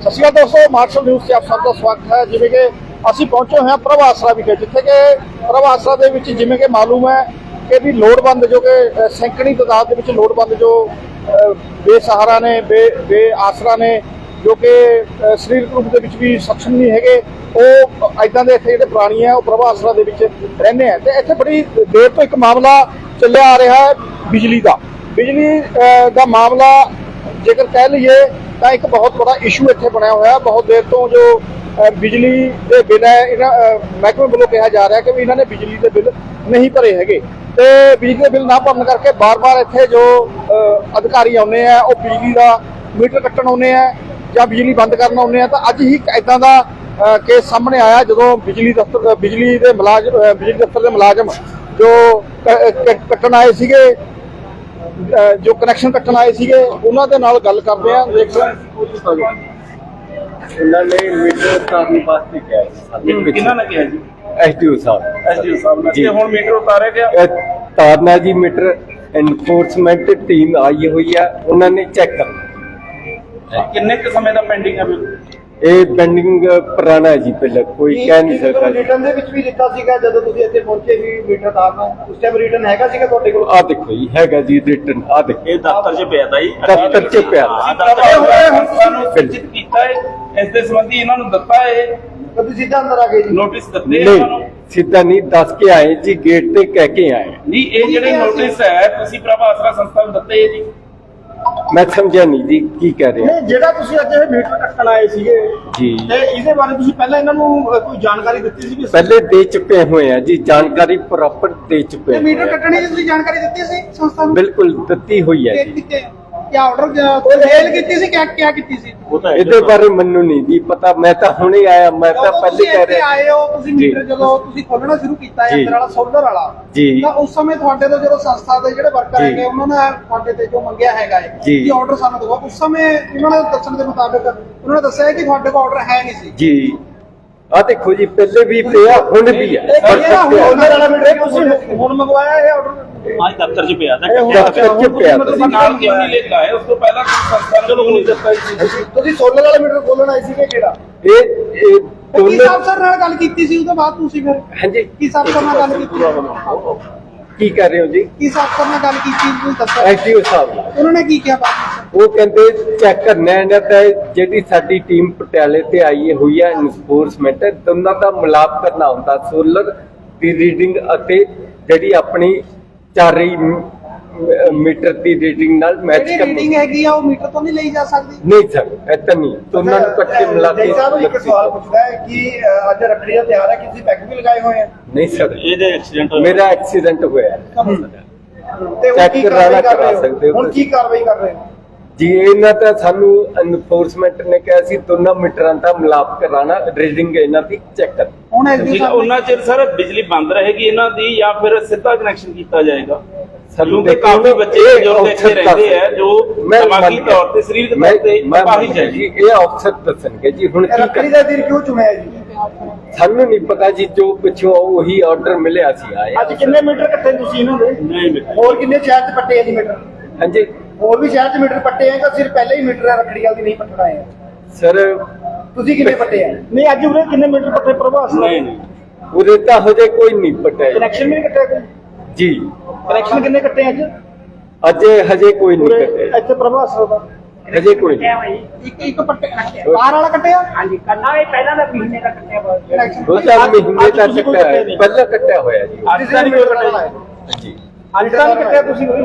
ਸਤਿ ਸ਼੍ਰੀ ਅਕਾਲ ਦੋਸਤੋ martial news 'ਤੇ ਆਪ ਸਭ ਦਾ ਸਵਾਗਤ ਹੈ। ਜਿਵੇਂ ਕਿ ਅਸੀਂ ਪਹੁੰਚੇ ਹੋਏ ਹਾਂ ਪ੍ਰਭ ਆਸਰਾ ਵਿਖੇ ਜਿੱਥੇ ਕਿ ਪ੍ਰਭ ਦੇ ਵਿੱਚ ਜਿਵੇਂ ਕਿ ਮਾਲੂਮ ਹੈ ਕਿ ਵੀ ਲੋੜਵੰਦ ਜੋ ਕਿ ਸੈਂਕੜੀ ਤਾਦਾਦ ਦੇ ਵਿੱਚ ਲੋੜਵੰਦ ਜੋ ਬੇਸਹਾਰਾ ਨੇ ਬੇ ਆਸਰਾ ਨੇ ਜੋ ਕਿ ਸਰੀਰਕ ਰੂਪ ਦੇ ਵਿੱਚ ਵੀ ਸક્ષਮ ਨਹੀਂ ਹੈਗੇ ਉਹ ਐਦਾਂ ਦੇ ਇੱਥੇ ਜਿਹੜੇ ਪ੍ਰਾਣੀ ਹੈ ਉਹ ਪ੍ਰਭ ਆਸਰਾ ਦੇ ਵਿੱਚ ਰਹਿੰਦੇ ਆ। ਤੇ ਇੱਥੇ ਬੜੀ ਦੇਰ ਤੋਂ ਇੱਕ ਮਾਮਲਾ ਚੱਲਿਆ ਆ ਰਿਹਾ ਹੈ ਬਿਜਲੀ ਦਾ। ਬਿਜਲੀ ਅ, ਦਾ ਮਾਮਲਾ ਜੇਕਰ ਕਹਿ ਲਈਏ ਤਾਂ ਇੱਕ ਬਹੁਤ ਬੜਾ ਇਸ਼ੂ ਇੱਥੇ ਬਣਿਆ ਹੋਇਆ, ਬਹੁਤ ਦੇਰ ਤੋਂ ਜੋ ਬਿਜਲੀ ਦੇ ਬਿੱਲ ਹੈ, ਇਹਨਾਂ ਮਹਿਕਮੇ ਵੱਲੋਂ ਕਿਹਾ ਜਾ ਰਿਹਾ ਕਿ ਵੀ ਇਹਨਾਂ ਨੇ ਬਿਜਲੀ ਦੇ ਬਿੱਲ ਨਹੀਂ ਭਰੇ ਹੈਗੇ। ਤੇ ਬਿਜਲੀ ਦੇ ਬਿੱਲ ਨਾ ਭਰਨ ਕਰਕੇ ਬਾਰ-ਬਾਰ ਇੱਥੇ ਜੋ ਅਧਿਕਾਰੀ ਆਉਂਦੇ ਆ, ਉਹ ਬਿਜਲੀ ਦਾ ਮੀਟਰ ਕੱਟਣ ਆਉਂਦੇ ਆ ਜਾਂ ਬਿਜਲੀ ਬੰਦ ਕਰਨ ਆਉਂਦੇ ਆ, ਤਾਂ ਅੱਜ ਹੀ ਇੱਕ ਇਦਾਂ ਦਾ ਕੇਸ ਸਾਹਮਣੇ ਆਇਆ ਜਦੋਂ ਬਿਜਲੀ ਦਫ਼ਤਰ, ਬਿਜਲੀ ਦੇ ਮੁਲਾਜ਼ਮ ਬਿਜਲੀ ਦਫ਼ਤਰ ਦੇ ਮੁਲਾਜ਼ਮ ਜੋ ਕੱਟਣ ਆਏ ਸੀਗੇ ਜੋ ਕਨੈਕਸ਼ਨ ਕੱਟਣ ਆਏ ਸੀਗੇ ਉਹਨਾਂ ਦੇ ਨਾਲ ਗੱਲ ਕਰਦੇ ਆ ਦੇਖੋ ਉਹਨਾਂ ਨੇ ਮੀਟਰ ਉਤਾਰਨ ਵਾਸਤੇ ਕਿਹਾ ਸੀ ਸਾਡੇ ਕਿਹਨਾਂ ਨੇ ਕਿਹਾ ਜੀ? ਐਸਡੀਓ ਸਾਹਿਬ। ਐਸਡੀਓ ਸਾਹਿਬ ਨੇ। ਤੇ ਹੁਣ ਮੀਟਰ ਉਤਾਰਿਆ ਗਿਆ? ਤਾਰਨਾ ਜੀ ਮੀਟਰ ਐਨਫੋਰਸਮੈਂਟ ਟੀਮ ਆਈ ਹੋਈ ਆ ਉਹਨਾਂ ਨੇ ਚੈੱਕ ਕਰਨਾ ਕਿੰਨੇ ਕੁ ਸਮੇਂ ਦਾ ਪੈਂਡਿੰਗ ਹੈ ਬਿੱਲ ਇਹ ਪੈਂਡਿੰਗ ਪੁਰਾਣਾ ਹੈ ਜੀ ਪਹਿਲਾਂ ਕੋਈ ਕਹਿ ਨਹੀਂ ਸਕਦਾ ਜੀ। ਰਿਟਰਨ ਦੇ ਵਿੱਚ ਵੀ ਦਿੱਤਾ ਸੀਗਾ ਜਦੋਂ ਤੁਸੀਂ ਇੱਥੇ ਪਹੁੰਚੇ ਵੀ ਮੀਟਰ ਤਾਰਨਾ ਉਸ ਟਾਈਮ ਰਿਟਰਨ ਹੈਗਾ ਸੀਗਾ ਤੁਹਾਡੇ ਕੋਲ? ਆਹ ਦੇਖੋ ਜੀ ਹੈਗਾ ਜੀ ਰਿਟਰਨ ਆਹ ਦੇਖੋ। ਇਹ ਦਫ਼ਤਰ 'ਚ ਪਿਆ ਤਾ ਜੀ। ਦਫ਼ਤਰ 'ਚ ਪਿਆ ਤਾ। ਹਾਂ, ਦਫ਼ਤਰ 'ਚ ਹੋਇਆ ਹੁਣ ਸਾਨੂੰ ਸੂਚਿਤ ਕੀਤਾ ਹੈ ਇਸ ਦੇ ਸੰਬੰਧੀ ਇਹਨਾਂ ਨੂੰ ਦਿੱਤਾ ਹੈ। ਕਦੀ ਸਿੱਧਾ ਅੰਦਰ ਆ ਗਏ ਜੀ। ਨੋਟਿਸ ਦਿੱਤੇ ਇਹਨਾਂ ਨਹੀਂ ਨੂੰ। ਸਿੱਧਾ ਨਹੀਂ ਦੱਸ ਕੇ ਆਏ ਜੀ ਗੇਟ ਤੇ ਕਹਿ ਕੇ ਆਏ। ਨਹੀਂ ਇਹ ਜਿਹੜੇ ਨੋਟਿਸ ਹੈ ਤੁਸੀਂ ਪ੍ਰਭਾ ਆਸਰਾ ਸੰਸਥਾ ਨੂੰ ਦਿੱਤੇ ਹੈ ਜੀ। ਮੈਂ ਸਮਝਿਆ ਨਹੀਂ ਜੀ ਕੀ ਕਹਿ ਰਹੇ ਆ। ਨਹੀਂ ਜਿਹੜਾ ਤੁਸੀਂ ਅੱਜ ਇਹ ਮੀਟਰ ਕੱਟਣ ਆਏ ਸੀਗੇ ਜੀ। ਤੇ ਇਹਦੇ ਬਾਰੇ ਤੁਸੀਂ ਪਹਿਲਾਂ ਇਹਨਾਂ ਨੂੰ ਅ, ਕੋਈ ਜਾਣਕਾਰੀ ਦਿੱਤੀ ਸੀ ਵੀ ਪਹਿਲੇ ਦੇ ਚੁੱਕੇ ਹੋਏ ਆ ਜੀ ਜਾਣਕਾਰੀ ਪ੍ਰੋਪਰ ਦੇ ਚੁੱਕੇ ਹੋਏ ਮੀਟਰ ਆ। ਕੱਟਣੇ ਦੀ ਤੁਸੀਂ ਜਾਣਕਾਰੀ ਦਿੱਤੀ ਸੀ ਸੰਸਥਾ ਨੂੰ? ਬਿਲਕੁਲ ਦਿੱਤੀ ਹੋਈ ਹੈ ਜੀ। ਕਿਤੇ ਕਿਆ ਆਰਡਰ ਕੋਈ ਮੇਲ ਕੀਤੀ ਸੀ ਕਿਆ ਕਿਆ ਕੀਤੀ ਸੀ ਉਹ ਤਾਂ ਇਹਦੇ ਬਾਰੇ ਮੈਨੂੰ ਨਹੀਂ ਜੀ ਪਤਾ ਮੈਂ ਤਾਂ ਹੁਣੇ ਆਇਆ ਮੈਂ ਤਾਂ ਜਦੋਂ ਪਹਿਲੇ ਕਹਿ ਰਿਹਾ ਆਏ ਹੋ ਤੁਸੀਂ ਜੀ। ਮੀਟਰ ਜਦੋਂ ਤੁਸੀਂ ਖੋਲਣਾ ਸ਼ੁਰੂ ਕੀਤਾ ਹੈ। ਅੰਦਰ ਵਾਲਾ ਸੋਲਰ ਵਾਲਾ ਜੀ। ਤਾਂ ਉਸ ਸਮੇਂ ਤੁਹਾਡੇ ਤੋਂ ਜਦੋਂ ਸੰਸਥਾ ਦੇ ਜਿਹੜੇ ਵਰਕਰ ਜੀ। ਹੈਗੇ ਉਹਨਾਂ ਨੇ ਤੁਹਾਡੇ ਤੇ ਜੋ ਮੰਗਿਆ ਹੈਗਾ ਹੈ ਜੀ। ਕਿ ਆਰਡਰ ਸਾਨੂੰ ਦਿਓ ਉਸ ਸਮੇਂ ਉਹਨਾਂ ਨੇ ਦੱਸਣ ਦੇ ਮੁਤਾਬਕ ਉਹਨਾਂ ਨੇ ਦੱਸਿਆ ਕਿ ਤੁਹਾਡੇ ਕੋਲ ਆਰਡਰ ਹੈ ਨਹੀਂ ਸੀ ਜੀ ਆ ਦੇਖੋ ਜੀ ਪਹਿਲੇ ਵੀ ਪਿਆ ਹੁਣ ਵੀ ਹੈ ਇਹ ਕਿਹੜਾ ਹੁਣ ਪਿਆ। ਸੋਲਰ ਵਾਲਾ ਮੀਟਰ ਤੁਸੀਂ ਹੁਣ ਮੰਗਵਾਇਆ ਇਹ ਆਰਡਰ ਅੱਜ ਦਫ਼ਤਰ 'ਚ ਪਿਆ ਤਾ ਦਫ਼ਤਰ 'ਚ ਪਿਆ ਤਾ। ਤੁਸੀਂ ਨਾਮ ਕਿਉਂ ਨਹੀਂ ਲੈ ਕੇ ਆਏ ਉਸ ਤੋਂ ਪਹਿਲਾਂ ਤੁਸੀਂ ਸੰਸਥਾ ਨੂੰ ਨਹੀਂ ਦਿੱਤਾ ਤੁਸੀਂ ਸੋਲਰ ਵਾਲਾ ਮੀਟਰ ਖੋਲਣ ਆਏ ਸੀਗੇ ਕਿਹੜਾ? ਇਹ ਇਹ ਕੀ ਦੋਨੇ ਸਾਹਿਬ ਸਰ ਨਾਲ ਗੱਲ ਕੀਤੀ ਸੀ ਉਹਦੇ ਬਾਅਦ ਤੁਸੀਂ ਫਿਰ? ਹਾਂਜੀ। ਕੀ ਸਾਹਿਬ ਸਰ ਨਾਲ ਗੱਲ ਕੀਤੀ? ਕੀ ਕਰ ਰਹੇ ਹੋ ਜੀ? ਕੀ ਸਾਹਿਬ ਸਰ ਨਾਲ ਗੱਲ ਕੀਤੀ ਤੁਸੀਂ ਦੱਸੋ। ਐਸਡੀਓ ਸਾਹਿਬ ਨਾਲ। ਉਹਨਾਂ ਨੇ ਕੀ ਕਿਹਾ ਬਾਅਦ ਉਹ ਕਹਿੰਦੇ ਚੈੱਕ ਕਰਨਾ ਹੈ ਨਾ ਤਾਂ ਜਿਹੜੀ ਸਾਡੀ ਟੀਮ ਪਟਿਆਲੇ ਤੇ ਆਈ ਹੋਈ ਹੈ ਇਨਫੋਰਸਮੈਂਟ ਦੋਨਾਂ ਦਾ ਮਿਲਾਪ ਕਰਨਾ ਹੁੰਦਾ। ਸੋਲਰ ਦੀ ਰੀਡਿੰਗ ਅਤੇ ਜਿਹੜੀ ਆਪਣੀ ਚਾਰੀ ਮੀਟਰ ਦੀ ਰੀਡਿੰਗ ਨਾਲ ਮੈਚ ਜਿਹੜੀ ਕਰਨੀ। ਰੀਡਿੰਗ ਹੈਗੀ ਆ ਉਹ ਮੀਟਰ ਤੋਂ ਨਹੀਂ ਲਈ ਜਾ ਸਕਦੀ? ਨਹੀਂ ਸਰ ਐਤਾ ਨਹੀਂ। ਦੋਨਾਂ ਨੂੰ ਇਕੱਠੇ ਮਿਲਾ ਕੇ ਜੈ ਸਾਹਿਬ ਇੱਕ ਸਵਾਲ ਪੁੱਛਦਾ ਹੈ ਕਿ ਅੱਜ ਰੱਖੜੀ ਦਾ ਤਿਉਹਾਰ ਹੈ ਕਿਸੇ ਪੈਕ ਵੀ ਲਗਾਏ ਹੋਏ ਆ? ਨਹੀਂ ਸਰ। ਇਹਦੇ ਐਕਸੀਡੈਂਟ ਮੇਰਾ ਐਕਸੀਡੈਂਟ ਹੋਇਆ। ਹੈ। ਤੇ Check ਕੀ ਕਰ ਰਹੇ ਕਰਾ ਸਕਦੇ ਹੋ ਹੁਣ ਕੀ ਕਾਰਵਾਈ ਕਰ ਰਹੇ ਹੋ? ਜੀ ਇਹਨਾਂ ਤਾਂ ਸਾਨੂੰ ਇਨਫੋਰਸਮੈਂਟ ਨੇ ਕਿਹਾ ਸੀ ਦੋਨਾਂ ਮੀਟਰਾਂ ਦਾ ਮਿਲਾਪ ਕਰਾਣਾ ਰੀਡਿੰਗ ਇਹਨਾਂ ਦੀ ਚੈੱਕ ਕਰ ਹੁਣ ਐਸਡੀ ਠੀਕ ਹੈ ਉਹਨਾਂ ਚਿਰ ਸਰ ਬਿਜਲੀ ਬੰਦ ਰਹੇਗੀ ਇਹਨਾਂ ਦੀ ਜਾਂ ਫਿਰ ਸਿੱਧਾ ਕਨੈਕਸ਼ਨ ਕੀਤਾ ਜਾਏਗਾ? ਸਾਨੂੰ ਕਿਉਂਕਿ ਕਾਫੀ ਬੱਚੇ ਜੋ ਇੱਥੇ ਰਹਿੰਦੇ ਆ ਜੋ ਦਿਮਾਗੀ ਤੌਰ ਤੇ ਸਰੀਰਕ ਤੌਰ ਤੇ ਅਪਾਹਿਜ ਹੈ ਜੀ ਇਹ ਅਫਸਰ ਦੱਸਣਗੇ ਜੀ ਹੁਣ ਕੀ ਰੱਖੜੀ ਕਰ ਦਾ ਦਿਨ ਕਿਉਂ ਚੁਣਿਆ ਜੀ? ਸਾਨੂੰ ਨਹੀਂ ਪਤਾ ਜੀ ਜੋ ਪਿੱਛੋਂ ਉਹੀ ਆਰਡਰ ਮਿਲਿਆ ਸੀ ਆਏ ਅੱਜ ਕਿੰਨੇ ਮੀਟਰ ਕੱਟੇ ਤੁਸੀਂ ਇਹਨਾਂ ਦੇ? ਨਹੀਂ ਮਿਲਿਆ। ਹੋਰ ਕਿੰਨੇ ਸ਼ਹਿਰ 'ਚ ਪੱਟੇ ਆ ਜੀ ਮੀਟਰ? ਹਾਂਜੀ। ਹੋਰ ਵੀ ਸ਼ਹਿਰ 'ਚ ਮੀਟਰ ਪੱਟੇ ਆ ਤਾਂ ਸਿਰਫ ਪਹਿਲੇ ਹੀ ਮੀਟਰ ਹੈ ਰੱਖੜੀ ਵਾਲੀ ਨਹੀਂ ਪੱਟਣਾ ਹੈ ਸਰ ਤੁਸੀਂ ਕਿੰਨੇ ਪੱਟੇ ਆ? ਨਹੀਂ ਅੱਜ ਉਰੇ ਕਿੰਨੇ ਮੀਟਰ ਪੱਟੇ ਪ੍ਰਭਾਸ? ਨਹੀਂ ਨਹੀਂ। ਉਰੇ ਤਾਂ ਹਜੇ ਕੋਈ ਨਹੀਂ ਪਟਿਆ ਕਨੈਕਸ਼ਨ ਵੀ ਨਹੀਂ ਕੱਟਿਆ ਕੋਈ? ਜੀ। ਕਨੈਕਸ਼ਨ ਕਿੰਨੇ ਕੱਟੇ ਅੱਜ? ਅਜੇ ਹਜੇ ਕੋਈ ਨਹੀਂ ਕੱਟਿਆ ਇੱਥੇ ਪ੍ਰਭਾਸ ਦਾ ਹਜੇ ਕੋਈ ਨਹੀਂ। ਇੱਕ ਇੱਕ ਪੱਟੇ ਬਾਹਰ ਵਾਲਾ ਕੱਟਿਆ? ਹਾਂਜੀ ਕਰਨਾ ਵੀ ਪਹਿਲਾਂ ਦਾ ਮਹੀਨੇ ਦਾ ਕੱਟਿਆ ਦੋ ਚਾਰ ਮਹੀਨੇ ਦਾ ਕੱਟਿਆ ਹੈ ਪਹਿਲਾਂ ਕੱਟਿਆ ਹੋਇਆ ਜੀ। ਅੱਜ ਤਾਂ ਨਹੀਂ ਕੱਟਿਆ। ਜੀ। ਅੱਜ ਤਾਂ ਨਹੀਂ ਕੱਟਿਆ ਤੁਸੀਂ ਕੋਈ?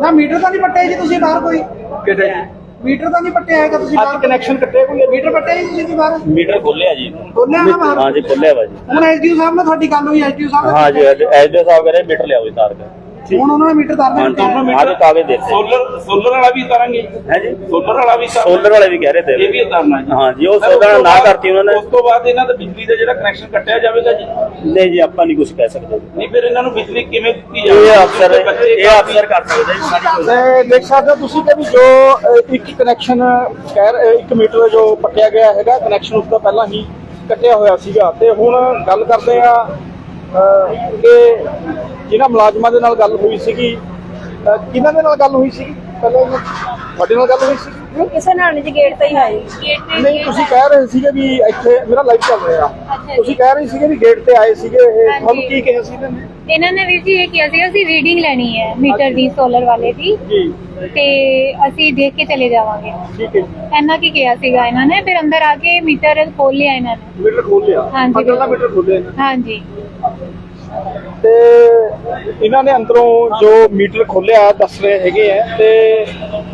ਨਾ ਮੀਟਰ ਤਾਂ ਨਹੀਂ ਪੱਟਿਆ ਜੀ ਤੁਸੀਂ ਬਾਹਰ ਕੋਈ? ਕਿਹੜਾ ਜੀ? ਮੀਟਰ ਤਾਂ ਨਹੀਂ ਪੱਟਿਆ ਹੈਗਾ ਤੁਸੀਂ ਬਾਹਰ? ਕਨੈਕਸ਼ਨ ਕੱਟਿਆ ਕੋਈ ਮੀਟਰ ਪੱਟਿਆ ਜੀ ਤੁਸੀਂ ਕੋਈ ਬਾਹਰ? ਮੀਟਰ ਖੋਲਿਆ ਜੀ। ਬੋਲਿਆ ਨਾ ਬਾਹਰ? ਹਾਂ ਜੀ ਖੋਲਿਆ ਵਾ ਜੀ। ਹੁਣ ਐਸਡੀਓ ਸਾਹਿਬ ਨਾਲ ਤੁਹਾਡੀ ਗੱਲ ਹੋਈ ਐਸਡੀਓ ਸਾਹਿਬ ਨਾਲ ਹਾਂ ਜੀ ਐਸਡੀਓ ਸਾਹਿਬ ਕਹਿੰਦੇ ਮੀਟਰ ਲਿਆਓ ਜੀ ਤਾਰ ਕੇ। ਹੁਣ ਉਹਨਾਂ ਨੇ ਮੀਟਰ ਤਾਰਨਾ ਹਾਂ ਜੀ ਆਹ ਕਾਗਜ਼ ਦੇ ਸੋਲਰ ਸੋਲਰ ਵਾਲਾ ਵੀ ਉਤਾਰਾਂਗੇ ਹੈ ਜੀ। ਸੋਲਰ ਵਾਲਾ ਵੀ ਸੋਲਰ ਵਾਲੇ ਵੀ ਕਹਿ ਰਹੇ ਤੇ ਇਹ ਵੀ ਉਤਾਰਨਾ ਜੀ ਹਾਂ ਜੀ ਉਹ ਸੋਲਰ ਨਾ ਕਰਤੀ ਉਹਨਾਂ ਨੇ। ਉਸ ਤੋਂ ਬਾਅਦ ਇਹਨਾਂ ਦਾ ਬਿਜਲੀ ਦਾ ਜਿਹੜਾ ਕਨੈਕਸ਼ਨ ਕੱਟਿਆ ਜਾਵੇਗਾ ਜੀ। ਨਹੀਂ ਜੀ ਆਪਾਂ ਨਹੀਂ ਕੁਝ ਕਹਿ ਸਕਦੇ। ਨਹੀਂ ਫਿਰ ਇਹਨਾਂ ਨੂੰ ਬਿਜਲੀ ਕਿਵੇਂ ਦਿੱਤੀ ਜਾਵੇ ਇਹ ਅਫਸਰ ਇਹ ਅਫਸਰ ਕਰ ਸਕਦੇ ਜੀ ਸਾਡੀ ਤੇ ਦੇਖ ਸਕਦੇ ਹੋ ਤੁਸੀਂ ਕਿ ਵੀ ਜੋ ਅ, ਇੱਕ ਕਨੈਕਸ਼ਨ ਕਹਿ ਰਹੇ- ਇੱਕ ਮੀਟਰ ਜੋ ਪੱਟਿਆ ਗਿਆ ਹੈਗਾ ਕਨੈਕਸ਼ਨ ਉਸ ਤੋਂ ਪਹਿਲਾਂ ਹੀ ਕੱਟਿਆ ਹੋਇਆ ਸੀਗਾ। ਤੇ ਹੁਣ ਗੱਲ ਕਰਦੇ ਆ ਕਿ ਜਿਨ੍ਹਾਂ ਮੁਲਾਜ਼ਮਾਂ ਦੇ ਨਾਲ ਗੱਲ ਹੋਈ ਸੀਗੀ ਕਿਹਨਾਂ ਦੇ ਨਾਲ ਗੱਲ ਹੋਈ ਸੀਗੀ? ਪਹਿਲਾਂ ਤੁਹਾਡੇ ਨਾਲ ਗੱਲ ਹੋਈ ਸੀ? ਕਿਸੇ ਨਾਲ ਨਹੀਂ ਜੀ ਗੇਟ ਤੇ ਹੀ ਆਏ। ਗੇਟ ਤੇ ਨਹੀਂ ਤੁਸੀਂ ਕਹਿ ਰਹੇ ਸੀਗੇ ਵੀ ਇੱਥੇ ਮੇਰਾ ਲਾਈਵ ਚੱਲ ਰਿਹਾ। ਤੁਸੀਂ ਕਹਿ ਰਹੇ ਸੀਗੇ ਵੀ ਗੇਟ ਤੇ ਆਏ ਸੀਗੇ ਇਹ। ਤੁਹਾਨੂੰ ਕੀ ਕਿਹਾ ਸੀ ਇਹਨਾਂ ਨੇ? ਇਹਨਾਂ ਨੇ ਵੀਰ ਜੀ ਇਹ ਕਿਹਾ ਸੀਗਾ ਅਸੀਂ ਰੀਡਿੰਗ ਲੈਣੀ ਹੈ ਮੀਟਰ ਦੀ ਸੋਲਰ ਵਾਲੇ ਦੀ। ਜੀ। ਤੇ ਅਸੀਂ ਦੇਖ ਕੇ ਚਲੇ ਜਾਵਾਂਗੇ। ਠੀਕ ਹੈ ਜੀ। ਇੰਨਾ ਕੀ ਕਿਹਾ ਸੀਗਾ ਇਹਨਾਂ ਨੇ ਫਿਰ ਅੰਦਰ ਆ ਕੇ ਮੀਟਰ ਖੋਲ ਲਿਆ ਇਹਨਾਂ ਨੇ। ਮੀਟਰ ਖੋਲ ਲਿਆ? ਹਾਂਜੀ। ਅੰਦਰਲਾ ਮੀਟਰ ਇਹਨਾਂ ਨੇ। ਹਾਂਜੀ। ਤੇ ਇਹਨਾਂ ਨੇ ਅੰਦਰੋਂ ਜੋ ਮੀਟਰ ਖੋਲਿਆ ਦੱਸ ਰਹੇ ਹੈਗੇ ਆ। ਤੇ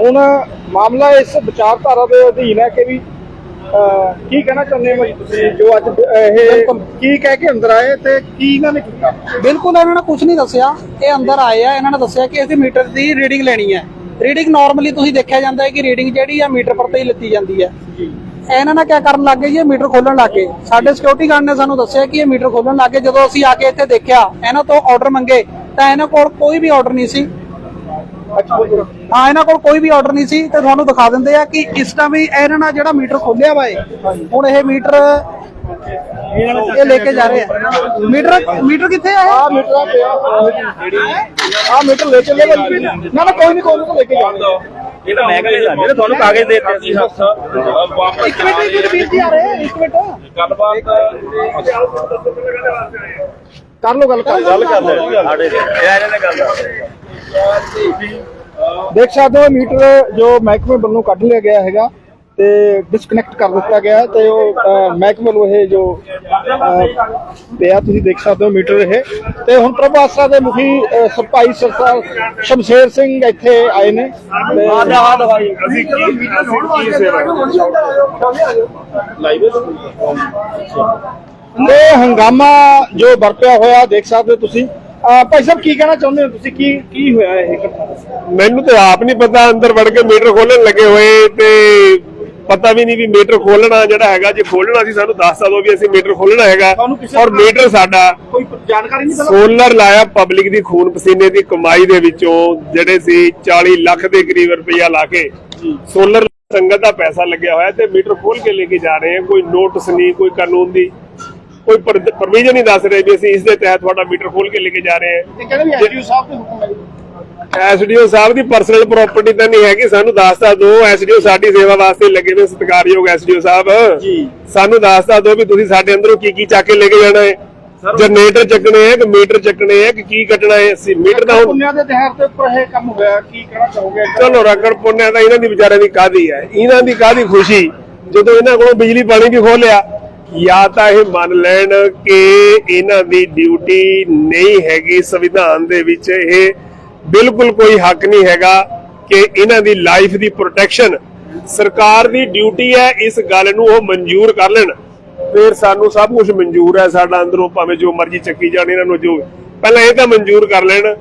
ਹੁਣ ਮਾਮਲਾ ਇਸ ਵਿਚਾਰਧਾਰਾ ਦੇ ਅਧੀਨ ਹੈ ਕਿ ਵੀ ਅਹ, ਕੀ ਕਹਿਣਾ ਚਾਹੁੰਦੇ ਹੋ ਭਾਈ ਤੁਸੀਂ? ਜੋ ਅੱਜ ਇਹ ਕੀ ਕਹਿ ਕੇ ਅੰਦਰ ਆਏ ਤੇ ਕੀ ਇਹਨਾਂ ਨੇ ਕੀਤਾ? ਬਿਲਕੁਲ ਇਹਨਾਂ ਨੇ ਕੁਝ ਨਹੀਂ ਦੱਸਿਆ। ਇਹ ਅੰਦਰ ਆਏ ਆ ਇਹਨਾਂ ਨੇ ਦੱਸਿਆ ਕਿ ਅਸੀਂ ਮੀਟਰ ਦੀ ਰੀਡਿੰਗ ਲੈਣੀ ਹੈ। ਰੀਡਿੰਗ ਨਾਰਮਲੀ ਤੁਸੀਂ ਦੇਖਿਆ ਜਾਂਦਾ ਹੈ ਕਿ ਰੀਡਿੰਗ ਜਿਹੜੀ ਆ ਮੀਟਰ ਪਰ ਤੇ ਹੀ ਲਿੱਤੀ ਜਾਂਦੀ ਹੈ। ਇਹਨਾਂ ਨੇ ਕਿਆ ਕਰਨ ਲੱਗ ਗਏ ਜੀ? ਇਹ ਮੀਟਰ ਖੋਲਣ ਲੱਗ ਗਏ। ਸਾਡੇ ਸਿਕਿਉਰਿਟੀ ਗਾਰਡ ਨੇ ਸਾਨੂੰ ਦੱਸਿਆ ਕਿ ਇਹ ਮੀਟਰ ਖੋਲਣ ਲੱਗ ਗਏ। ਜਦੋਂ ਅਸੀਂ ਆ ਕੇ ਇੱਥੇ ਦੇਖਿਆ ਇਹਨਾਂ ਤੋਂ ਆਰਡਰ ਮੰਗੇ ਤਾਂ ਇਹਨਾਂ ਕੋਲ ਕੋਈ ਵੀ ਆਰਡਰ ਨਹੀਂ ਸੀ। ਅੱਛਾ। ਹਾਂ ਇਹਨਾਂ ਕੋਲ ਕੋਈ ਵੀ ਆਰਡਰ ਨਹੀਂ ਸੀ ਤੇ ਤੁਹਾਨੂੰ ਦਿਖਾ ਦਿੰਦੇ ਆ ਕਿ ਇਸ ਟਾਈਮ ਵੀ ਇਹਨਾਂ ਨਾਲ ਜਿਹੜਾ ਮੀਟਰ ਖੋਲਿਆ ਵਾ ਇਹ ਹੁਣ ਇਹ ਮੀਟਰ ਇਹ ਲੈ ਕੇ ਜਾ ਰਹੇ ਆ। ਮੀਟਰ ਮੀਟਰ ਕਿੱਥੇ ਆ ਇਹ? ਆ ਮੀਟਰ ਆ ਪਿਆ। ਆ ਮੀਟਰ ਲੈ ਚੱਲੇ ਭਾਈ ਨਾ ਨਾ ਕੋਈ ਨਹੀਂ ਕੋਈ ਨਹੀਂ ਲੈ ਕੇ ਜਾਣਾ ਇਹ ਤਾਂ ਮਹਿਕਮੇ ਦਾ ਮੇਰੇ ਤੁਹਾਨੂੰ ਕਾਗਜ਼ ਦੇ ਦਿੱਤੇ ਸੀ। ਇੱਕ ਮਿੰਟ ਇੱਕ ਮਿੰਟ ਵੀਰ ਜੀ ਆ ਰਹੇ ਆ, ਇੱਕ ਮਿੰਟ। ਕਰ ਲੋ ਗੱਲ ਕਰ ਗੱਲ ਕਰ ਸਾਡੇ ਇਹਨਾਂ ਨੇ ਗੱਲ। ਦੇਖ ਸਕਦੇ ਹੋ ਮੀਟਰ ਜੋ ਮਹਿਕਮੇ ਵੱਲੋਂ ਕੱਢ ਲਿਆ ਗਿਆ ਹੈਗਾ ਤੇ ਡਿਸਕਨੈਕਟ ਕਰ ਦਿੱਤਾ ਗਿਆ ਤੇ ਉਹ ਮਹਿਕਮੇ ਵੱਲੋਂ ਇਹ ਜੋ ਪਿਆ ਤੁਸੀਂ ਦੇਖ ਸਕਦੇ ਹੋ ਮੀਟਰ ਇਹ। ਤੇ ਹੁਣ ਪ੍ਰਭੂ ਆਸਰਾ ਦੇ ਮੁਖੀ ਸਰਪਾਈ ਸਰਦਾਰ ਸ਼ਮਸ਼ੇਰ ਸਿੰਘ ਇੱਥੇ ਆਏ ਨੇ। ਤੇ ਅਸੀਂ ਕੀ ਅਸੀਂ ਕੀ ਸੇਵਾ ਤੇ ਹੰਗਾਮਾ ਜੋ ਵਰਤਿਆ ਹੋਇਆ ਦੇਖ ਸਕਦੇ ਹੋ ਤੁਸੀਂ। ਭਾਈ ਸਾਹਿਬ ਕੀ ਕਹਿਣਾ ਚਾਹੁੰਦੇ ਹੋ ਤੁਸੀਂ? ਕੀ ਕੀ ਹੋਇਆ ਇਹ ਘਟਨਾ? ਮੈਨੂੰ ਤੇ ਆਪ ਨਹੀਂ ਪਤਾ ਅੰਦਰ ਵੜ ਕੇ ਮੀਟਰ ਖੋਲਣ ਲੱਗੇ ਹੋਏ ਤੇ ਪਤਾ ਵੀ ਨਹੀਂ ਵੀ ਮੀਟਰ ਖੋਲਣਾ ਜਿਹੜਾ ਹੈਗਾ ਜੇ ਖੋਲਣਾ ਸੀ ਸਾਨੂੰ ਦੱਸ ਦੋ ਵੀ ਅਸੀਂ ਮੀਟਰ ਖੋਲਣਾ ਹੈਗਾ ਔਰ ਮੀਟਰ ਸਾਡਾ ਕੋਈ ਜਾਣਕਾਰੀ ਨਹੀਂ ਸੋਲਰ ਲਾਇਆ ਪਬਲਿਕ ਦੀ ਖੂਨ ਪਸੀਨੇ ਦੀ ਕਮਾਈ ਦੇ ਵਿੱਚੋਂ ਜਿਹੜੇ ਸੀ 40 ਲੱਖ ਦੇ ਕਰੀਬ ਰੁਪਇਆ ਲਾ ਕੇ ਸੋਲਰ ਸੰਗਤ ਦਾ ਪੈਸਾ ਲੱਗਿਆ ਹੋਇਆ ਤੇ ਮੀਟਰ ਖੋਲ ਕੇ ਲੈ ਕੇ ਜਾ ਰਹੇ ਹਾਂ ਕੋਈ ਨੋਟਿਸ ਨਹੀਂ ਕੋਈ ਕਾਨੂੰਨ ਦੀ। ਕੋਈ ਪਰਮਿਸ਼ਨ ਨਹੀਂ ਦੱਸ ਰਹੇ ਵੀ ਅਸੀਂ ਇਸ ਦੇ ਤਹਿਤ ਤੁਹਾਡਾ ਮੀਟਰ ਖੋਲ ਕੇ ਲੈ ਕੇ ਜਾ ਰਹੇ ਹਾਂ। ਤੇ ਕਹਿੰਦੇ ਵੀ ਐਸਡੀਓ ਸਾਹਿਬ ਦੇ ਹੁਕਮ ਹੈ ਐਸਡੀਓ ਸਾਹਿਬ ਦੀ ਪਰਸਨਲ ਪ੍ਰਾਪਰਟੀ ਤਾਂ ਨਹੀਂ ਹੈਗੀ ਸਾਨੂੰ ਦੱਸਤਾ ਦੋ ਐਸਡੀਓ ਸਾਡੀ ਸੇਵਾ ਵਾਸਤੇ ਲੱਗੇ ਨੇ ਸਤਿਕਾਰਯੋਗ ਐਸਡੀਓ ਸਾਹਿਬ। ਜੀ। ਸਾਨੂੰ ਦੱਸਤਾ ਦੋ ਵੀ ਤੁਸੀਂ ਸਾਡੇ ਅੰਦਰੋਂ ਕੀ ਕੀ ਚੱਕ ਕੇ ਲੈ ਕੇ ਜਾਣਾ ਹੈ। ਜਨਰੇਟਰ ਚੱਕਣੇ ਹੈ ਕਿ ਮੀਟਰ ਚੱਕਣੇ ਹੈ ਕਿ ਕੀ ਕੱਟਣਾ ਹੈ? ਅਸੀਂ ਮੀਟਰ ਦਾ ਹੁਣ ਪੁੰਨਿਆ ਦੇ ਤਹਿਰ ਤੇ ਉੱਪਰ ਇਹ ਕੰਮ ਹੋਇਆ ਕੀ ਕਹਿਣਾ ਚਾਹੋਗੇ? ਚਲੋ ਰਗੜ ਪੁੰਨਿਆ ਤਾਂ ਇਹਨਾਂ ਦੀ ਵਿਚਾਰਿਆਂ ਦੀ ਕਾਦੀ ਹੈ? ਇਹਨਾਂ ਦੀ ਕਾਦੀ ਖੁਸ਼ੀ? ਜਦੋਂ ਇਹਨਾਂ ਕੋਲੋਂ ਬਿਜਲੀ ਪਾਣੀ ਵੀ ਖੋਲਿਆ ਜਾਂ ਤਾਂ ਇਹ ਮੰਨ ਲੈਣ ਕਿ ਇਹਨਾਂ ਦੀ ਡਿਊਟੀ ਨਹੀਂ ਹੈਗੀ, ਸੰਵਿਧਾਨ ਦੇ ਵਿੱਚ ਇਹ ਬਿਲਕੁਲ ਕੋਈ ਹੱਕ ਨਹੀਂ ਹੈਗਾ ਕਿ ਇਹਨਾਂ ਦੀ ਲਾਈਫ ਦੀ ਪ੍ਰੋਟੈਕਸ਼ਨ ਸਰਕਾਰ ਦੀ ਡਿਊਟੀ ਹੈ, ਇਸ ਗੱਲ ਨੂੰ ਉਹ ਮਨਜ਼ੂਰ ਕਰ ਲੈਣ। ਫਿਰ ਸਾਨੂੰ ਸਭ ਕੁਝ ਮਨਜ਼ੂਰ ਹੈ ਸਾਡਾ ਅੰਦਰੋਂ, ਭਾਵੇਂ ਜੋ ਮਰਜ਼ੀ ਚੱਕੀ ਜਾਣ ਇਹਨਾਂ ਨੂੰ, ਜੋ ਪਹਿਲਾਂ ਇਹ ਤਾਂ ਮਨਜ਼ੂਰ ਕਰ ਲੈਣ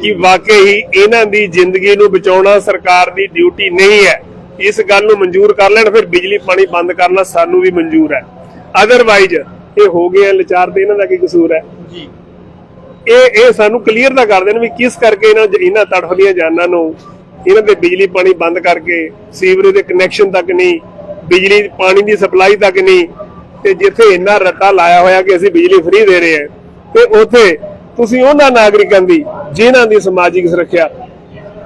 ਕਿ ਵਾਕਈ ਹੀ ਇਹਨਾਂ ਦੀ ਜ਼ਿੰਦਗੀ ਨੂੰ ਬਚਾਉਣਾ ਸਰਕਾਰ ਦੀ ਡਿਊਟੀ ਨਹੀਂ ਹੈ। ਇਸ ਗੱਲ ਨੂੰ ਮਨਜ਼ੂਰ ਕਰ ਲੈਣ, ਫਿਰ ਬਿਜਲੀ, ਪਾਣੀ ਬੰਦ ਕਰਨਾ ਸਾਨੂੰ ਵੀ ਮਨਜ਼ੂਰ ਹੈ। ਅਦਰਵਾਈਜ਼ ਇਹ ਹੋ ਗਿਆ ਲਾਚਾਰ ਤੇ ਇਹਨਾਂ ਦਾ ਕੀ ਕਸੂਰ ਹੈ? ਜੀ। ਇਹ ਇਹ ਸਾਨੂੰ ਕਲੀਅਰ ਤਾਂ ਕਰ ਦੇਣ ਵੀ ਕਿਸ ਕਰਕੇ ਇਹਨਾਂ ਇਹਨਾਂ ਤੜਫਦੀਆਂ ਜਾਨਾਂ ਨੂੰ ਇਹਨਾਂ ਦੇ ਬਿਜਲੀ ਪਾਣੀ ਬੰਦ ਕਰਕੇ ਸੀਵਰੇਜ ਦੇ ਕਨੈਕਸ਼ਨ ਤੱਕ ਨਹੀਂ ਬਿਜਲੀ ਪਾਣੀ ਦੀ ਸਪਲਾਈ ਤੱਕ ਨਹੀਂ ਤੇ ਜਿੱਥੇ ਇੰਨਾ ਰੱਟਾ ਲਾਇਆ ਹੋਇਆ ਕਿ ਅਸੀਂ ਬਿਜਲੀ ਫ੍ਰੀ ਦੇ ਰਹੇ ਹਾਂ ਤੇ ਉੱਥੇ ਤੁਸੀਂ ਉਹਨਾਂ ਨਾਗਰਿਕਾਂ ਦੀ ਜਿਨ੍ਹਾਂ ਦੀ ਸਮਾਜਿਕ ਸੁਰੱਖਿਆ।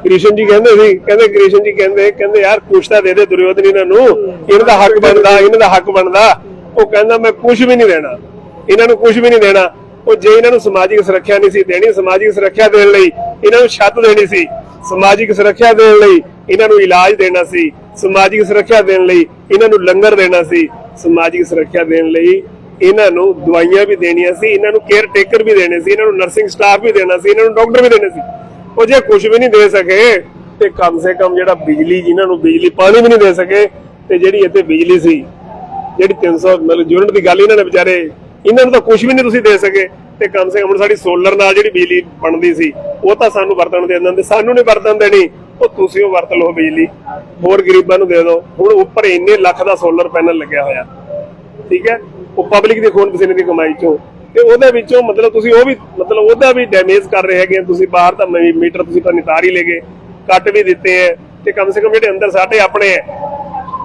ਕ੍ਰਿਸ਼ਨ ਜੀ ਕਹਿੰਦੇ ਸੀ ਕਹਿੰਦੇ ਕ੍ਰਿਸ਼ਨ ਜੀ ਕਹਿੰਦੇ ਕਹਿੰਦੇ ਯਾਰ ਕੁਛ ਤਾਂ ਦੇ ਦੇ ਦੁਰਯੋਧਨ ਇਹਨਾਂ ਨੂੰ ਇਹਨਾਂ ਦਾ ਹੱਕ ਬਣਦਾ ਇਹਨਾਂ ਦਾ ਹੱਕ ਬਣਦਾ। ਉਹ ਕਹਿੰਦਾ ਮੈਂ ਕੁਝ ਵੀ ਨਹੀਂ ਦੇਣਾ ਇਹਨਾਂ ਨੂੰ ਕੁਝ ਵੀ ਨਹੀਂ ਦੇਣਾ। ਉਹ ਜੇ ਇਹਨਾਂ ਨੂੰ ਸਮਾਜਿਕ ਸੁਰੱਖਿਆ ਨਹੀਂ ਸੀ ਦੇਣੀ, ਸਮਾਜਿਕ ਸੁਰੱਖਿਆ ਦੇਣ ਲਈ ਇਹਨਾਂ ਨੂੰ ਛੱਤ ਦੇਣੀ ਸੀ। ਸਮਾਜਿਕ ਸੁਰੱਖਿਆ ਦੇਣ ਲਈ ਇਹਨਾਂ ਨੂੰ ਇਲਾਜ ਦੇਣਾ ਸੀ। ਸਮਾਜਿਕ ਸੁਰੱਖਿਆ ਦੇਣ ਲਈ ਇਹਨਾਂ ਨੂੰ ਲੰਗਰ ਦੇਣਾ ਸੀ। ਸਮਾਜਿਕ ਸੁਰੱਖਿਆ ਦੇਣ ਲਈ ਇਹਨਾਂ ਨੂੰ ਦਵਾਈਆਂ ਵੀ ਦੇਣੀਆਂ ਸੀ, ਇਹਨਾਂ ਨੂੰ ਕੇਅਰ ਟੇਕਰ ਵੀ ਦੇਣੇ ਸੀ, ਇਹਨਾਂ ਨੂੰ ਨਰਸਿੰਗ ਸਟਾਫ ਵੀ ਦੇਣਾ ਸੀ, ਇਹਨਾਂ ਨੂੰ ਡਾਕਟਰ ਵੀ ਦੇਣੇ ਸੀ। ਉਹ ਜੇ ਕੁਝ ਵੀ ਨਹੀਂ ਦੇ ਸਕੇ ਤੇ ਕਮ ਸੇ ਕਮ ਜਿਹੜਾ ਬਿਜਲੀ, ਜਿਨ੍ਹਾਂ ਨੂੰ ਬਿਜਲੀ, ਪਾਣੀ ਵੀ ਨਹੀਂ ਦੇ ਸਕੇ ਤੇ ਜਿਹੜੀ ਇੱਥੇ ਬਿਜਲੀ ਸੀ ਜਿਹੜੀ 300 ਮਤਲਬ ਯੂਨਿਟ ਦੀ ਗੱਲ ਇਹਨਾਂ ਨੇ ਵਿਚਾਰੇ, ਇਹਨਾਂ ਨੂੰ ਤਾਂ ਕੁਝ ਵੀ ਨਹੀਂ ਤੁਸੀਂ ਦੇ ਸਕੇ। ਤੇ ਕਮ ਸੇ ਕਮ ਸਾਡੀ ਸੋਲਰ ਨਾਲ ਜਿਹੜੀ ਬਿਜਲੀ ਬਣਦੀ ਸੀ, ਉਹ ਤਾਂ ਸਾਨੂੰ ਵਰਤਣ ਦੇ ਦਿੰਦੇ, ਸਾਨੂੰ ਨਹੀਂ ਵਰਤਣ ਦੇਣੀ, ਉਹ ਤੁਸੀਂ ਉਹ ਵਰਤ ਲਓ ਬਿਜਲੀ। ਹੋਰ ਗਰੀਬਾਂ ਨੂੰ ਦੇ ਦਿਓ। ਹੁਣ ਉੱਪਰ ਇੰਨੇ ਲੱਖ ਦਾ ਸੋਲਰ ਪੈਨਲ ਲੱਗਿਆ ਹੋਇਆ। ਠੀਕ ਹੈ? ਉਹ ਪਬਲਿਕ ਦੇ ਖੂਨ ਪਸੀਨੇ ਦੀ ਕਮਾਈ ਚੋਂ। ਤੇ ਉਹਦੇ ਵਿੱਚੋਂ ਮਤਲਬ ਤੁਸੀਂ ਉਹ ਵੀ, ਮਤਲਬ ਉਹਦਾ ਵੀ ਡੈਮੇਜ ਕਰ ਰਹੇ ਹੈਗੇ ਤੁਸੀਂ ਬਾਹਰ ਤਾਂ ਮੀਟਰ ਤੁਸੀਂ ਤਾਂ ਨਿਤਾਰ ਹੀ ਲੈਗੇ ਕੱਟ ਵੀ ਦਿੱਤੇ ਹੈ ਤੇ ਕਮ ਸੇ ਕਮ ਜਿਹੜੇ ਅੰਦਰ ਸਾਡੇ ਆਪਣੇ ਹੈ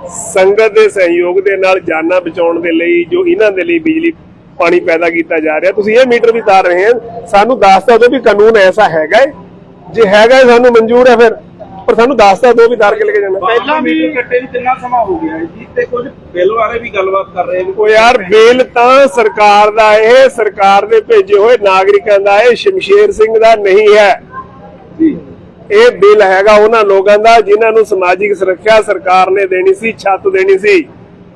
ਸੰਗਤ ਦੇ ਸਹਿਯੋਗ ਦੇ ਨਾਲ ਜਾਨਾਂ ਬਚਾਉਣ ਦੇ ਲਈ ਜੋ ਇਹਨਾਂ ਦੇ ਲਈ ਬਿਜਲੀ ਪਾਣੀ ਪੈਦਾ ਕੀਤਾ ਜਾ ਰਿਹਾ। ਤੁਸੀਂ ਇਹ ਮੀਟਰ ਵੀ ਤਾਰ ਰਹੇ ਹੋ ਸਾਨੂੰ ਦੱਸ ਤਾਂ ਦਿਓ ਵੀ ਕਾਨੂੰਨ ਐਸਾ ਹੈਗਾ ਹੈ। ਜੇ ਹੈਗਾ ਸਾਨੂੰ ਮਨਜ਼ੂਰ ਹੈ ਫਿਰ। ਪਰ ਸਾਨੂੰ ਦੱਸਦਾ ਦੋ ਵੀ ਤਾਰ ਕੇ ਲੈ ਕੇ ਜਾਣਾ। ਪਹਿਲਾਂ ਵੀ ਕੱਟੇ ਨੂੰ ਕਿੰਨਾ ਸਮਾਂ ਹੋ ਗਿਆ ਜੀ? ਤੇ ਕੁਝ ਬਿੱਲ ਬਾਰੇ ਵੀ ਗੱਲਬਾਤ ਕਰ ਰਹੇ ਨੇ ਉਹ ਯਾਰ ਬਿੱਲ ਤਾਂ ਸਰਕਾਰ ਦਾ ਇਹ ਸਰਕਾਰ ਦੇ ਭੇਜੇ ਹੋਏ ਨਾਗਰਿਕਾਂ ਦਾ ਇਹ ਸ਼ਮਸ਼ੇਰ ਸਿੰਘ ਦਾ ਨਹੀਂ ਹੈ। ਇਹ ਬਿੱਲ ਹੈਗਾ ਉਹਨਾਂ ਲੋਕਾਂ ਦਾ ਜਿਨ੍ਹਾਂ ਨੂੰ ਸਮਾਜਿਕ ਸੁਰੱਖਿਆ ਸਰਕਾਰ ਨੇ ਦੇਣੀ ਸੀ ਛੱਤ ਦੇਣੀ ਸੀ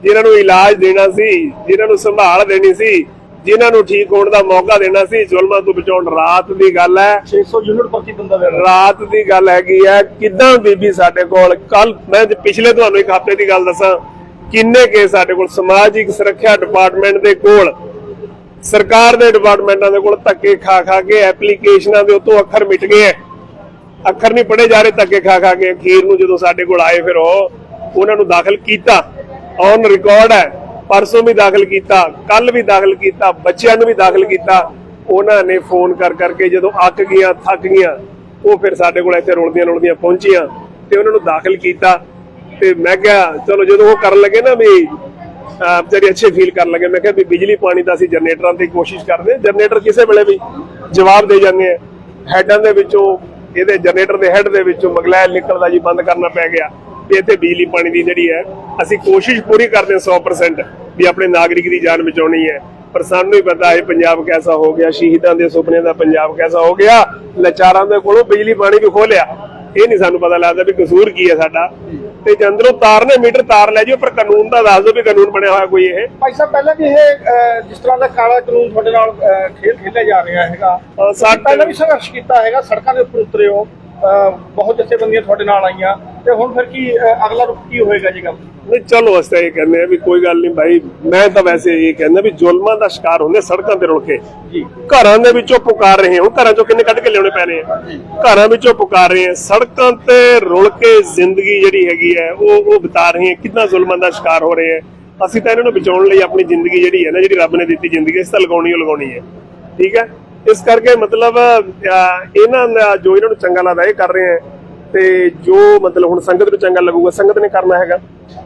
ਜਿਨ੍ਹਾਂ ਨੂੰ ਇਲਾਜ ਦੇਣਾ ਸੀ ਜਿਨ੍ਹਾਂ ਨੂੰ ਸੰਭਾਲ ਦੇਣੀ ਸੀ ਜਿਨ੍ਹਾਂ ਨੂੰ ਠੀਕ ਹੋਣ ਦਾ ਮੌਕਾ ਦੇਣਾ ਸੀ ਜ਼ੁਲਮਾਂ ਤੋਂ ਬਚਾਉਣ ਰਾਤ ਦੀ ਗੱਲ ਹੈ। 600 ਯੂਨਿਟ ਪ੍ਰਤੀ ਬੰਦਾ ਰਾਤ ਦੀ ਗੱਲ ਹੈਗੀ ਹੈ ਕਿਦਾਂ ਬੀਬੀ ਸਾਡੇ ਕੋਲ ਕੱਲ ਮੈਂ ਪਿਛਲੇ ਤੁਹਾਨੂੰ ਇੱਕ ਹਫ਼ਤੇ ਦੀ ਗੱਲ ਦੱਸਾਂ ਕਿੰਨੇ ਕੇਸ ਸਾਡੇ ਕੋਲ ਸਮਾਜਿਕ ਸੁਰੱਖਿਆ ਡਿਪਾਰਟਮੈਂਟ ਦੇ ਕੋਲ ਸਰਕਾਰ ਦੇ ਡਿਪਾਰਟਮੈਂਟਾਂ ਦੇ ਕੋਲ ਧੱਕੇ ਖਾ ਖਾ ਕੇ ਐਪਲੀਕੇਸ਼ਨਾਂ ਦੇ ਉੱਤੋਂ ਅੱਖਰ ਮਿਟ ਗਏ ਹੈ। ਅੱਖਰ ਨਹੀਂ ਪੜੇ ਜਾ ਰਹੇ, ਧੱਕੇ ਖਾ ਖਾ ਕੇ ਅਖੀਰ ਨੂੰ ਜਦੋਂ ਸਾਡੇ ਕੋਲ ਆਏ ਫਿਰ ਉਹ ਉਹਨਾਂ ਨੂੰ ਦਾਖਲ ਕੀਤਾ। ਔਨ ਰਿਕਾਰਡ ਹੈ, ਪਰਸੋਂ ਵੀ ਦਾਖਲ ਕੀਤਾ ਕੱਲ ਵੀ ਦਾਖਲ ਕੀਤਾ, ਬੱਚਿਆਂ ਨੂੰ ਵੀ ਦਾਖਲ ਕੀਤਾ। ਉਹਨਾਂ ਨੇ ਫੋਨ ਕਰ ਕਰਕੇ ਜਦੋਂ ਅੱਕ ਗਈਆਂ, ਥੱਕ ਗਈਆਂ, ਉਹ ਫਿਰ ਸਾਡੇ ਕੋਲ ਇੱਥੇ ਰੁਲਦੀਆਂ ਰੁਲਦੀਆਂ ਪਹੁੰਚੀਆਂ ਤੇ ਉਹਨਾਂ ਨੂੰ ਦਾਖਲ ਕੀਤਾ। ਤੇ ਮੈਂ ਕਿਹਾ, ਚਲੋ ਜਦੋਂ ਉਹ ਕਰਨ ਲੱਗੇ ਨਾ ਵੀ, ਅਹ ਅੱਛੇ ਫੀਲ ਕਰਨ ਲੱਗੇ। ਮੈਂ ਕਿਹਾ ਵੀ ਬਿਜਲੀ ਪਾਣੀ ਦਾ ਅਸੀਂ ਜਨਰੇਟਰਾਂ ਦੀ ਕੋਸ਼ਿਸ਼ ਕਰਦੇ ਜਨਰੇਟਰ ਕਿਸੇ ਵੇਲੇ ਵੀ ਜਵਾਬ ਦੇ ਜਾਂਦੇ ਆ ਹੈਡਾਂ ਦੇ ਵਿੱਚੋਂ ਇਹਦੇ ਜਨਰੇਟਰ ਦੇ ਹੈਡ ਦੇ ਵਿੱਚੋਂ ਮਗਲੈਲ ਨਿਕਲਦਾ ਜੀ, ਬੰਦ ਕਰਨਾ ਪੈ ਗਿਆ। ਤੇ ਇੱਥੇ ਬਿਜਲੀ ਪਾਣੀ ਦੀ ਜਿਹੜੀ ਹੈ, ਅਸੀਂ ਕੋਸ਼ਿਸ਼ ਪੂਰੀ ਕਰਦੇ ਹਾਂ 100% ਵੀ ਆਪਣੇ ਨਾਗਰਿਕ ਦੀ ਜਾਨ ਬਚਾਉਣੀ ਹੈ। ਪਰ ਸਾਨੂੰ ਹੀ ਪਤਾ ਹੈ ਪੰਜਾਬ ਕੈਸਾ ਹੋ ਗਿਆ, ਸ਼ਹੀਦਾਂ ਦੇ ਸੁਪਨੇ ਦਾ ਪੰਜਾਬ ਕੈਸਾ ਹੋ ਗਿਆ ਲਾਚਾਰਾਂ ਦੇ ਕੋਲੋਂ ਬਿਜਲੀ ਪਾਣੀ ਵੀ ਖੋਲਿਆ ਇਹ ਨਹੀਂ ਸਾਨੂੰ ਪਤਾ ਲੱਗਦਾ ਵੀ ਕਸੂਰ ਕੀ ਹੈ ਸਾਡਾ। ਤੇ ਜੇ ਅੰਦਰੋਂ ਤਾਰ ਨੇ ਮੀਟਰ ਤਾਰ ਲੈ ਜਿਓ ਪਰ ਕਾਨੂੰਨ ਦਾ ਦੱਸ ਦਿਓ ਵੀ ਕਾਨੂੰਨ ਬਣਿਆ ਹੋਇਆ ਕੋਈ ਇਹ। ਭਾਈ ਸਾਹਿਬ ਪਹਿਲਾਂ ਵੀ ਇਹ ਜਿਸ ਤਰ੍ਹਾਂ ਦਾ ਕਾਲਾ ਕਾਨੂੰਨ ਤੁਹਾਡੇ ਨਾਲ ਖੇਲ ਖੇਲਿਆ ਜਾ ਰਿਹਾ ਹੈਗਾ ਸਾਡੇ- ਪਹਿਲਾਂ ਵੀ ਸੰਘਰਸ਼ ਕੀਤਾ ਹੈਗਾ ਸੜਕਾਂ ਦੇ ਉੱਪਰ ਉਤਰੇ ਹੋ ਬਹੁਤ ਜਥੇਬੰਦੀਆਂ ਤੁਹਾਡੇ ਨਾਲ ਆਈਆਂ। ਤੇ ਹੁਣ ਫਿਰ ਕੀ ਅਗਲਾ ਰੁਖ ਕੀ ਹੋਏਗਾ ਜੀ ਗੱਲ ਨਹੀਂ ਚਲੋ ਅਸੀਂ ਤਾਂ ਇਹ ਕਹਿੰਦੇ ਆ ਵੀ ਕੋਈ ਗੱਲ ਨਹੀਂ ਭਾਈ ਮੈਂ ਤਾਂ ਵੈਸੇ ਇਹ ਕਹਿੰਦਾ ਵੀ ਜ਼ੁਲਮਾਂ ਦਾ ਸ਼ਿਕਾਰ ਹੁੰਦੇ ਸੜਕਾਂ ਤੇ ਰੁਲ ਕੇ। ਜੀ। ਘਰਾਂ ਦੇ ਵਿੱਚੋਂ ਪੁਕਾਰ ਰਹੇ ਹਾਂ ਘਰਾਂ ਚੋਂ ਕਿੰਨੇ ਕੱਢ ਕੇ ਲਿਆਉਣੇ ਪੈ ਰਹੇ ਆ ਘਰਾਂ ਵਿੱਚੋਂ ਪੁਕਾਰ ਰਹੇ ਆ ਸੜਕਾਂ ਤੇ ਰੁਲ ਕੇ ਜ਼ਿੰਦਗੀ ਜਿਹੜੀ ਹੈਗੀ ਹੈ ਉਹ ਉਹ ਬਿਤਾ ਰਹੇ ਆ ਕਿੰਨਾ ਜ਼ੁਲਮਾਂ ਦਾ ਸ਼ਿਕਾਰ ਹੋ ਰਹੇ ਆ। ਅਸੀਂ ਤਾਂ ਇਹਨਾਂ ਨੂੰ ਬਚਾਉਣ ਲਈ ਆਪਣੀ ਜ਼ਿੰਦਗੀ ਜਿਹੜੀ ਹੈ ਨਾ ਜਿਹੜੀ ਰੱਬ ਨੇ ਦਿੱਤੀ ਜ਼ਿੰਦਗੀ ਇਸ ਤਾਂ ਲਗਾਉਣੀ ਓ ਲਗਾਉਣੀ ਹੈ। ਠੀਕ ਹੈ? ਇਸ ਕਰਕੇ ਮਤਲਬ ਇਹਨਾਂ ਦਾ ਜੋ ਇਹਨਾਂ ਨੂੰ ਚੰਗਾ ਲੱਗਦਾ ਇਹ ਕਰ ਰਹੇ ਆ। ਤੇ ਜੋ ਮਤਲਬ ਹੁਣ ਸੰਗਤ ਨੂੰ ਚੰਗਾ ਲੱਗੂਗਾ ਸੰਗਤ ਨੇ ਕਰਨਾ ਹੈਗਾ।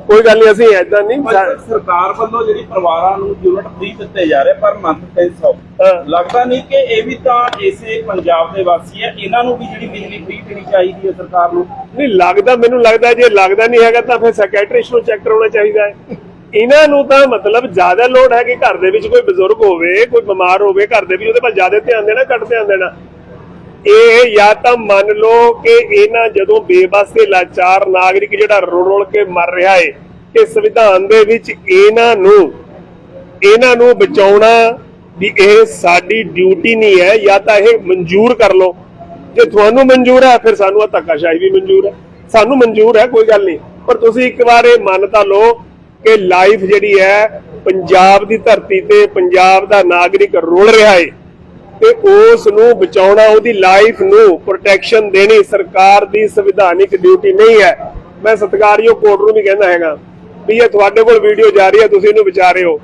ਕੋਈ ਗੱਲ ਨਹੀਂ ਅਸੀਂ ਐਦਾਂ ਨਹੀਂ ਪਰ ਸਰਕਾਰ ਵੱਲੋਂ ਜਿਹੜੀ ਪਰਿਵਾਰਾਂ ਨੂੰ ਯੂਨਿਟ ਫ੍ਰੀ ਦਿੱਤੇ ਜਾ ਰਹੇ ਪਰ ਮੰਥ 300 ਹਾਂ। ਲੱਗਦਾ ਨਹੀਂ ਕਿ ਇਹ ਵੀ ਤਾਂ ਇਸੇ ਪੰਜਾਬ ਦੇ ਵਾਸੀ ਹੈ ਇਹਨਾਂ ਨੂੰ ਵੀ ਜਿਹੜੀ ਬਿਜਲੀ ਫ੍ਰੀ ਦੇਣੀ ਚਾਹੀਦੀ ਹੈ ਸਰਕਾਰ ਨੂੰ। ਨਹੀਂ ਲੱਗਦਾ ਮੈਨੂੰ ਲੱਗਦਾ ਜੇ ਲੱਗਦਾ ਨਹੀਂ ਹੈਗਾ ਤਾਂ ਫਿਰ ਸੈਕਟਰੀਸ਼ ਨੂੰ ਚੈੱਕ ਕਰਾਉਣਾ ਚਾਹੀਦਾ ਹੈ। ਇਹਨਾਂ ਨੂੰ ਤਾਂ ਮਤਲਬ ਜ਼ਿਆਦਾ ਲੋੜ ਹੈ ਕਿ ਘਰ ਦੇ ਵਿੱਚ ਕੋਈ ਬਜ਼ੁਰਗ ਹੋਵੇ ਕੋਈ ਬਿਮਾਰ ਹੋਵੇ ਘਰ ਦੇ ਵਿੱਚ ਉਹਦੇ ਵੱਲ ਜ਼ਿਆਦਾ ਧਿਆਨ ਦੇਣਾ ਘੱਟ ਧਿਆਨ ਦੇਣਾ। ਇਹ ਜਾਂ ਤਾਂ ਮੰਨ ਲਓ ਕਿ ਇਹਨਾਂ ਜਦੋਂ ਬੇਬਸ ਲਾਚਾਰ ਨਾਗਰਿਕ ਜਿਹੜਾ ਰੁਲ ਰੁਲ ਕੇ ਮਰ ਰਿਹਾ ਏ ਕਿ ਸੰਵਿਧਾਨ ਦੇ ਵਿੱਚ ਇਹਨਾਂ ਨੂੰ ਇਹਨਾਂ ਨੂੰ ਬਚਾਉਣਾ ਵੀ ਇਹ ਸਾਡੀ ਡਿਊਟੀ ਨਹੀਂ ਹੈ, ਜਾਂ ਤਾਂ ਇਹ ਮਨਜ਼ੂਰ ਕਰ ਲਓ। ਜੇ ਤੁਹਾਨੂੰ ਮਨਜ਼ੂਰ ਹੈ, ਫਿਰ ਸਾਨੂੰ ਆ ਧੱਕਾਸ਼ਾਹੀ ਵੀ ਮਨਜ਼ੂਰ ਹੈ। ਸਾਨੂੰ ਮਨਜ਼ੂਰ ਹੈ, ਕੋਈ ਗੱਲ ਨਹੀਂ। ਪਰ ਤੁਸੀਂ ਇੱਕ ਵਾਰ ਇਹ ਮੰਨ ਤਾਂ ਲਓ ਕਿ ਲਾਈਫ ਜਿਹੜੀ ਹੈ, ਪੰਜਾਬ ਦੀ ਧਰਤੀ ਤੇ ਪੰਜਾਬ ਦਾ ਨਾਗਰਿਕ ਰੁਲ ਰਿਹਾ ਏ। ਤੇ ਉਸ ਨੂੰ ਬਚਾਉਣਾ, ਉਹਦੀ ਲਾਈਫ ਨੂੰ ਪ੍ਰੋਟੈਕਸ਼ਨ ਦੇਣੀ ਸਰਕਾਰ ਦੀ ਸੰਵਿਧਾਨਿਕ ਡਿਊਟੀ ਨਹੀਂ ਹੈ। ਮੈਂ ਸਤਿਕਾਰਯੋਗ ਕੋਰਟ ਨੂੰ ਵੀ ਕਹਿੰਦਾ ਹੈਗਾ ਵੀ ਇਹ ਤੁਹਾਡੇ ਕੋਲ ਵੀਡੀਓ ਜਾ ਰਹੀ ਹੈ, ਤੁਸੀਂ ਇਹਨੂੰ ਵਿਚਾਰ ਹੋ।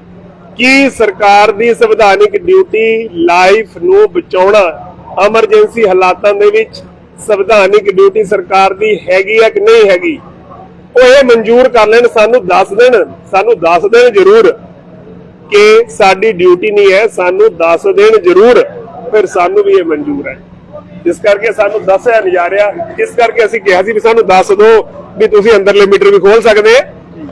ਕੀ ਸਰਕਾਰ ਦੀ ਸੰਵਿਧਾਨਿਕ ਡਿਊਟੀ ਲਾਈਫ ਨੂੰ ਬਚਾਉਣਾ ਐਮਰਜੈਂਸੀ ਹਾਲਾਤਾਂ ਦੇ ਵਿੱਚ ਸੰਵਿਧਾਨਿਕ ਡਿਊਟੀ ਸਰਕਾਰ ਦੀ ਹੈਗੀ ਹੈ ਕਿ ਨਹੀਂ ਹੈਗੀ? ਉਹ ਇਹ ਮਨਜ਼ੂਰ ਕਰ ਲੈਣ, ਸਾਨੂੰ ਦੱਸ ਦੇਣ, ਸਾਨੂੰ ਦੱਸ ਦੇਣ ਜ਼ਰੂਰ ਕਿ ਸਾਡੀ ਡਿਊਟੀ ਨਹੀਂ ਹੈ, ਸਾਨੂੰ ਦੱਸ ਦੇਣ ਜ਼ਰੂਰ। ਫਿਰ ਸਾਨੂੰ ਵੀ ਇਹ ਮਨਜ਼ੂਰ ਹੈ। ਇਸ ਕਰਕੇ ਸਾਨੂੰ ਦੱਸਿਆ ਨਹੀਂ ਜਾ ਰਿਹਾ। ਇਸ ਕਰਕੇ ਅਸੀਂ ਕਿਹਾ ਸੀ ਵੀ ਸਾਨੂੰ ਦੱਸ ਦਿਓ ਵੀ ਤੁਸੀਂ ਅੰਦਰਲੇ ਮੀਟਰ ਵੀ ਖੋਲ ਸਕਦੇ ਆ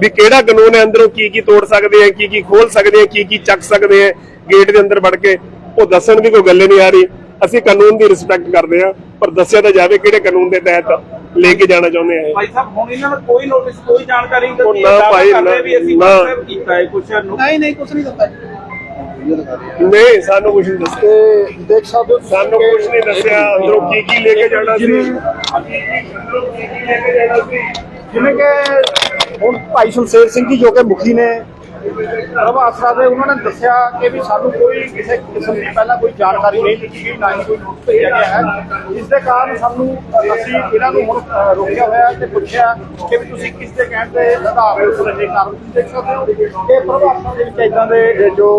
ਵੀ ਕਿਹੜਾ ਕਾਨੂੰਨ ਹੈ ਅੰਦਰੋਂ ਕੀ ਕੀ ਤੋੜ ਸਕਦੇ ਆ ਕੀ ਕੀ ਖੋਲ ਸਕਦੇ ਆ ਕੀ ਕੀ ਚੱਕ ਸਕਦੇ ਆ ਗੇਟ ਦੇ ਅੰਦਰ ਵੜ ਕੇ। ਉਹ ਦੱਸਣ ਦੀ ਕੋਈ ਗੱਲ ਨਹੀਂ ਆ ਰਹੀ। ਅਸੀਂ ਕਾਨੂੰਨ ਦੀ ਰਿਸਪੈਕਟ ਕਰਦੇ ਆ ਪਰ ਦੱਸਿਆ ਤਾਂ ਜਾਵੇ ਕਿਹੜੇ ਕਾਨੂੰਨ ਦੇ ਤਹਿਤ ਲੈ ਕੇ ਜਾਣਾ ਚਾਹੁੰਦੇ ਆ ਭਾਈ ਸਾਹਿਬ ਹੁਣ ਇਹਨਾਂ ਨੂੰ ਕੋਈ ਨੋਟਿਸ ਕੋਈ ਜਾਣਕਾਰੀ ਨਹੀਂ ਦਿੱਤੀ। ਨਾ ਭਾਈ, ਨਾ- ਕੀਤਾ ਹੈ ਕੁਛ ਨਹੀਂ ਨਹੀਂ ਕੁਝ ਨਹੀਂ ਦਿੱਤਾ। ਨਹੀਂ ਸਾਨੂੰ ਕੁਝ ਨਹੀਂ ਦੱਸਿਆ। ਤੇ ਦੇਖ ਸਕਦੇ ਹੋ ਸਾਨੂੰ ਕੁਝ ਨਹੀਂ ਦੱਸਿਆ ਅੰਦਰੋਂ ਕੀ ਕੀ ਲੈ ਕੇ ਜਾਣਾ ਸੀ ਅੰਦਰੋਂ ਕੀ ਕੀ ਲੈ ਕੇ ਜਾਣਾ ਸੀ। ਜਿਵੇਂ ਕਿ ਹੁਣ ਭਾਈ ਸੁਲਸੇਰ ਸਿੰਘ ਜੀ ਜੋ ਕਿ ਮੁਖੀ ਨੇ ਪ੍ਰਭ ਦੇ ਉਹਨਾਂ ਨੇ ਦੱਸਿਆ ਕਿ ਵੀ ਸਾਨੂੰ ਕੋਈ ਕਿਸੇ ਕਿਸਮ ਦੀ ਪਹਿਲਾਂ ਕੋਈ ਜਾਣਕਾਰੀ ਨਹੀਂ ਦਿੱਤੀ ਗਈ, ਨਾ ਹੀ ਕੋਈ ਨੋਟਿਸ ਭੇਜਿਆ ਗਿਆ ਹੈ। ਇਸ ਦੇ ਕਾਰਨ ਸਾਨੂੰ ਅਸੀਂ ਇਹਨਾਂ ਨੂੰ ਹੁਣ ਰੋਕਿਆ ਹੋਇਆ ਤੇ ਪੁੱਛਿਆ ਕਿ ਵੀ ਤੁਸੀਂ ਕਿਸ ਦੇ ਕਹਿਣ ਤੇ ਆਧਾਰ ਉੱਪਰ ਇਹ ਕਾਰਨ ਤੁਸੀਂ ਦੇਖ ਸਕਦੇ ਹੋ ਕਿ ਪ੍ਰਭ ਦੇ ਵਿੱਚ ਇਦਾਂ ਦੇ ਜੋ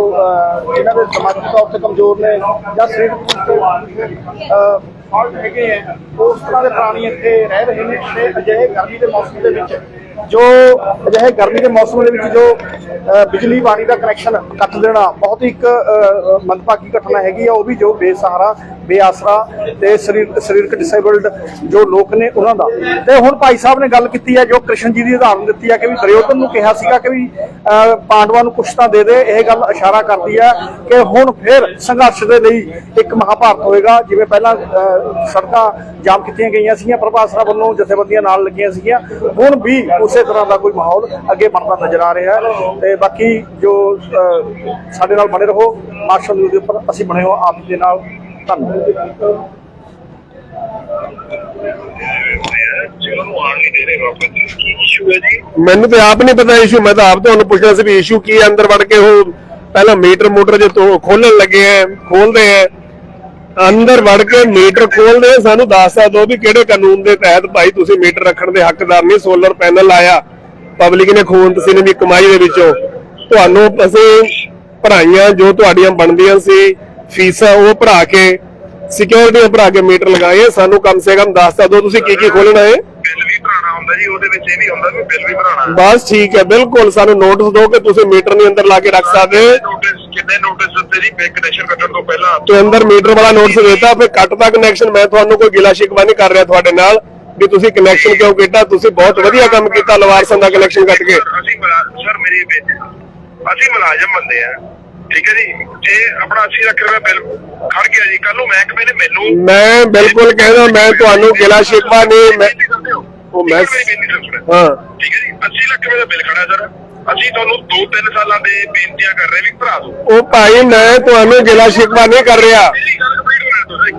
ਇਹਨਾਂ ਦੇ ਸਮਾਜਿਕ ਤੌਰ ਤੇ ਕਮਜ਼ੋਰ ਨੇ ਜਾਂ ਸਰੀਰਕ ਤੌਰ ਤੇ ਹੈਗੇ ਆ ਉਸ ਤਰ੍ਹਾਂ ਦੇ ਪ੍ਰਾਣੀ ਇੱਥੇ ਰਹਿ ਰਹੇ ਨੇ। ਤੇ ਅਜਿਹੇ ਗਰਮੀ ਦੇ ਮੌਸਮ ਦੇ ਵਿੱਚ ਜੋ ਅਜਿਹੇ ਗਰਮੀ ਦੇ ਮੌਸਮ ਦੇ ਵਿੱਚ ਜੋ ਬਿਜਲੀ ਪਾਣੀ ਦਾ ਕਨੈਕਸ਼ਨ ਕੱਟ ਦੇਣਾ ਬਹੁਤ ਹੀ ਇੱਕ ਮੰਦਭਾਗੀ ਘਟਨਾ ਹੈਗੀ ਆ ਉਹ ਵੀ ਜੋ ਬੇਸਹਾਰਾ ਬੇਆਸਰਾ ਤੇ ਸਰੀਰ ਸਰੀਰਕ ਡਿਸੇਬਲਡ ਜੋ ਲੋਕ ਨੇ ਉਹਨਾਂ ਦਾ। ਤੇ ਹੁਣ ਭਾਈ ਸਾਹਿਬ ਨੇ ਗੱਲ ਕੀਤੀ ਹੈ ਜੋ ਕ੍ਰਿਸ਼ਨ ਜੀ ਦੀ ਉਦਾਹਰਨ ਦਿੱਤੀ ਹੈ ਕਿ ਵੀ ਦੁਰਯੋਧਨ ਨੂੰ ਕਿਹਾ ਸੀਗਾ ਕਿ ਵੀ ਅ, ਪਾਂਡਵਾਂ ਨੂੰ ਕੁਛ ਤਾਂ ਦੇ ਦੇ ਇਹ ਗੱਲ ਇਸ਼ਾਰਾ ਕਰਦੀ ਹੈ ਕਿ ਹੁਣ ਫਿਰ ਸੰਘਰਸ਼ ਦੇ ਲਈ ਇੱਕ ਮਹਾਭਾਰਤ ਹੋਏਗਾ ਜਿਵੇਂ ਪਹਿਲਾਂ ਅ, ਸੜਕਾਂ ਜਾਮ ਕੀਤੀਆਂ ਗਈਆਂ ਸੀਗੀਆਂ ਪ੍ਰਭਾਸਰਾ ਵੱਲੋਂ ਜਥੇਬੰਦੀਆਂ ਨਾਲ ਲੱਗੀਆਂ ਸੀਗੀਆਂ। ਹੁਣ ਵੀ ਉਸੇ ਤਰ੍ਹਾਂ ਦਾ ਕੋਈ ਮਾਹੌਲ ਅੱਗੇ ਬਣਦਾ ਨਜ਼ਰ ਆ ਰਿਹਾ ਹੈ ਤੇ ਬਾਕੀ ਜੋ ਸਾਡੇ ਨਾਲ ਬਣੇ ਰਹੋ ਮਾਰਸ਼ਲ ਨਿਊਜ਼ ਦੇ ਉੱਪਰ ਅਸੀਂ ਬਣੇ ਹੋ ਆਪ ਦੇ ਨਾਲ। ਧੰਨਵਾਦ। ਮੈਨੂੰ ਤੇ ਆਪ ਨਹੀਂ ਪਤਾ ਇਸ਼ੂ ਮੈਂ ਤਾਂ ਆਪ ਤੁਹਾਨੂੰ ਪੁੱਛਣਾ ਸੀ ਵੀ ਇਸ਼ੂ ਕੀ ਹੈ? ਅੰਦਰ ਵੜ ਕੇ ਉਹ ਪਹਿਲਾਂ ਮੀਟਰ ਮੋਟਰ ਜੇ ਖੋਲਣ ਲੱਗੇ ਆ ਖੋਲਦੇ ਆ ਅੰਦਰ ਵੜ ਕੇ ਮੀਟਰ ਖੋਲਦੇ ਸਾਨੂੰ ਦੱਸ ਦਿਓ ਵੀ ਕਿਹੜੇ ਕਾਨੂੰਨ ਦੇ ਤਹਿਤ ਭਾਈ ਤੁਸੀਂ ਮੀਟਰ ਰੱਖਣ ਦੇ ਹੱਕਦਾਰ ਨਹੀਂ ਸੋਲਰ ਪੈਨਲ ਲਾਇਆ। ਪਬਲਿਕ ਨੇ ਖੂਨ ਪਸੀਨੇ ਦੀ ਕਮਾਈ ਦੇ ਵਿੱਚੋਂ। ਤੁਹਾਨੂੰ ਅਸੀਂ ਭਰਾਈਆਂ ਜੋ ਤੁਹਾਡੀਆਂ ਬਣਦੀਆਂ ਸੀ ਫੀਸਾਂ ਉਹ ਭਰਾ ਕੇ ਸਿਕਿਉਰਿਟੀਆਂ ਭਰਾ ਕੇ ਮੀਟਰ ਲਗਾਏ। ਸਾਨੂੰ ਕਮ ਸੇ ਕਮ ਦੱਸ ਦਿਓ ਤੁਸੀਂ ਕੀ ਕੀ ਖੋਲਣਾ ਹੈ ਬਿੱਲ ਵੀ ਭਰਾਣਾ ਹੁੰਦਾ ਜੀ ਉਹਦੇ ਵਿੱਚ ਇਹ ਵੀ ਹੁੰਦਾ ਵੀ ਬਿੱਲ ਵੀ ਭਰਾਣਾ। ਬਸ ਠੀਕ ਹੈ ਬਿਲਕੁਲ ਸਾਨੂੰ ਨੋਟਿਸ ਦਿਓ ਕਿ ਤੁਸੀਂ ਮੀਟਰ ਨਹੀਂ ਅੰਦਰ ਲਾ ਕੇ ਰੱਖ ਸਕਦੇ। ਕਿੰਨੇ ਨੋਟਿਸ ਦਿੱਤੇ ਜੀ? ਬੈਂਕ ਕਨੈਕਸ਼ਨ ਕੱਟਣ ਤੋਂ ਪਹਿਲਾਂ? ਤੇ ਅੰਦਰ ਮੀਟਰ ਵਾਲਾ ਨੋਟਿਸ ਦੇਤਾ ਫਿਰ ਕੱਟ ਦਾ ਕਨੈਕਸ਼ਨ ਮੈਂ ਤੁਹਾਨੂੰ ਕੋਈ ਗਿਲਾ ਸ਼ਿਕਵਾ ਨਹੀਂ ਕਰ ਰਿਹਾ ਤੁਹਾਡੇ ਨਾਲ ਵੀ ਤੁਸੀਂ ਕਨੈਕਸ਼ਨ ਕਿਉਂ ਕੀਤਾ? ਤੁਸੀਂ ਬਹੁਤ ਵਧੀਆ ਕੰਮ ਕੀਤਾ ਲਵਾਰਸਾਂ ਦਾ ਕਨੈਕਸ਼ਨ ਕੱਟ ਕੇ। ਅਸੀਂ ਸਰ ਮੇਰੀ ਅਸੀਂ ਮੁਲਾਜ਼ਮ ਬੰਦੇ ਆ। ਠੀਕ ਹੈ ਜੀ? ਜੇ ਆਪਣਾ 80 ਲੱਖ ਰੁਪਏ ਬਿੱਲ ਖੜ ਗਿਆ ਜੀ। ਕੱਲ ਨੂੰ ਮਹਿਕਮੇ ਨੇ ਮੈਨੂੰ ਮੈਂ ਬਿਲਕੁਲ ਕਹਿੰਦਾ ਮੈਂ ਤੁਹਾਨੂੰ ਗਿਲਾ ਸ਼ਿਕਵਾ ਨਹੀਂ ਮੈਂ ਉਹ ਮੈਂ। ਹਾਂ। ਠੀਕ ਹੈ ਜੀ? 80 ਲੱਖ ਰੁਪਏ ਦਾ ਬਿੱਲ ਖੜਾ ਸਰ ਅਸੀਂ ਤੁਹਾਨੂੰ 2-3 ਸਾਲਾਂ ਦੇ ਬੇਨਤੀਆਂ ਕਰ ਰਹੇ ਵੀ ਭਰਾ ਦਿਓ। ਉਹ ਭਾਈ ਮੈਂ ਤੁਹਾਨੂੰ ਗਿਲਾ ਸ਼ਿਕਵਾ ਨਹੀਂ ਕਰ ਰਿਹਾ। ਮੇਰੀ ਗੱਲ ਕੰਪਲੀਟ ਹੋਇਆ ਤੁਸੀਂ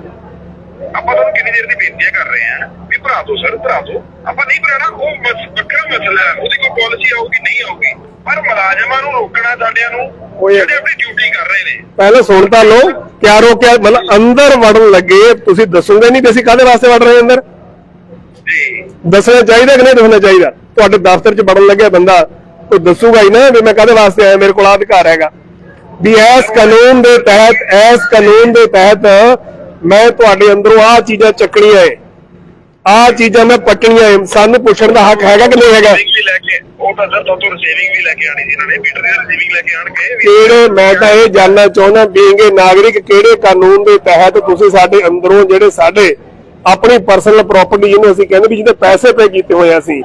ਆਪਾਂ ਤੁਹਾਨੂੰ ਕਿੰਨੀ ਦੇਰ ਦੀ ਬੇਨਤੀਆਂ ਕਰ ਰਹੇ ਆ ਵੀ ਭਰਾ ਦੋ ਸਰ ਭਰਾ ਦੋ ਆਪਾਂ ਨਹੀਂ ਭਰਾਣਾ ਉਹ ਮਸ- ਵੱਖਰਾ ਮਸਲਾ ਹੈ। ਉਹਦੀ ਕੋਈ ਪਾਲਿਸੀ ਆਊਗੀ ਨਹੀਂ ਆਊਗੀ। ਪਰ ਮੁਲਾਜ਼ਮਾਂ ਨੂੰ ਰੋਕਣਾ ਸਾਡਿਆਂ ਨੂੰ ਜਿਹੜੇ ਆਪਣੀ ਡਿਊਟੀ ਕਰ ਰਹੇ ਨੇ। ਪਹਿਲਾਂ ਸੁਣ ਤਾਂ ਲਓ ਕਿਆ ਰੋਕਿਆ? ਮਤਲਬ ਅੰਦਰ ਵੜਨ ਲੱਗੇ ਤੁਸੀਂ ਦੱਸੋਗੇ ਨਹੀਂ ਕਿ ਅਸੀਂ ਕਾਹਦੇ ਵਾਸਤੇ ਵੜ ਰਹੇ ਅੰਦਰ? ਜੀ। ਦੱਸਣਾ ਚਾਹੀਦਾ ਕਿ ਨਹੀਂ ਦੱਸਣਾ ਚਾਹੀਦਾ? ਤੁਹਾਡੇ ਦਫ਼ਤਰ 'ਚ ਵੜਨ ਲੱਗਿਆ ਬੰਦਾ। ਉਹ ਦੱਸੂਗਾ ਹੀ ਨਾ ਵੀ ਮੈਂ ਕਾਹਦੇ ਵਾਸਤੇ ਆਇਆ ਮੇਰੇ ਕੋਲ ਆਹ ਅਧਿਕਾਰ ਹੈਗਾ। ਵੀ ਇਸ ਕਾਨੂੰਨ ਦੇ ਤਹਿਤ ਇਸ ਕਾਨੂੰਨ ਦੇ ਤਹਿਤ ਮੈਂ ਤੁਹਾਡੇ ਅੰਦਰੋਂ ਆਹ ਚੀਜ਼ਾਂ ਚੱਕਣੀਆਂ ਏ। ਆਹ ਚੀਜ਼ਾਂ ਮੈਂ ਪੱਟਣੀਆਂ ਏ। ਸਾਨੂੰ ਪੁੱਛਣ ਦਾ ਹੱਕ ਹੈਗਾ ਕਿ ਨਹੀਂ ਹੈਗਾ? ਉਹ ਤਾਂ ਸਰ ਤੋਂ ਰਿਸੀਵਿੰਗ ਵੀ ਲੈ ਕੇ ਆਣੀ ਸੀ ਇਹਨਾਂ ਨੇ ਮੀਟਰ ਦੀ ਰਿਸੀਵਿੰਗ ਲੈ ਕੇ ਆਣਗੇ ਵੀ ਕਿਹੜੇ ਮੈਂ ਤਾਂ ਇਹ ਜਾਣਨਾ ਚਾਹੁੰਦਾ ਬੀਂਗੇ ਨਾਗਰਿਕ ਕਿਹੜੇ ਕਾਨੂੰਨ ਦੇ ਤਹਿਤ ਤੁਸੀਂ ਸਾਡੇ ਅੰਦਰੋਂ ਜਿਹੜੇ ਸਾਡੇ ਆਪਣੀ ਪਰਸਨਲ ਪ੍ਰਾਪਰਟੀ ਜਿਹਨੂੰ ਅਸੀਂ ਕਹਿੰਦੇ ਵੀ ਜਿਹਦੇ ਪੈਸੇ ਪੇ ਕੀਤੇ ਹੋਏ ਆ ਅਸੀਂ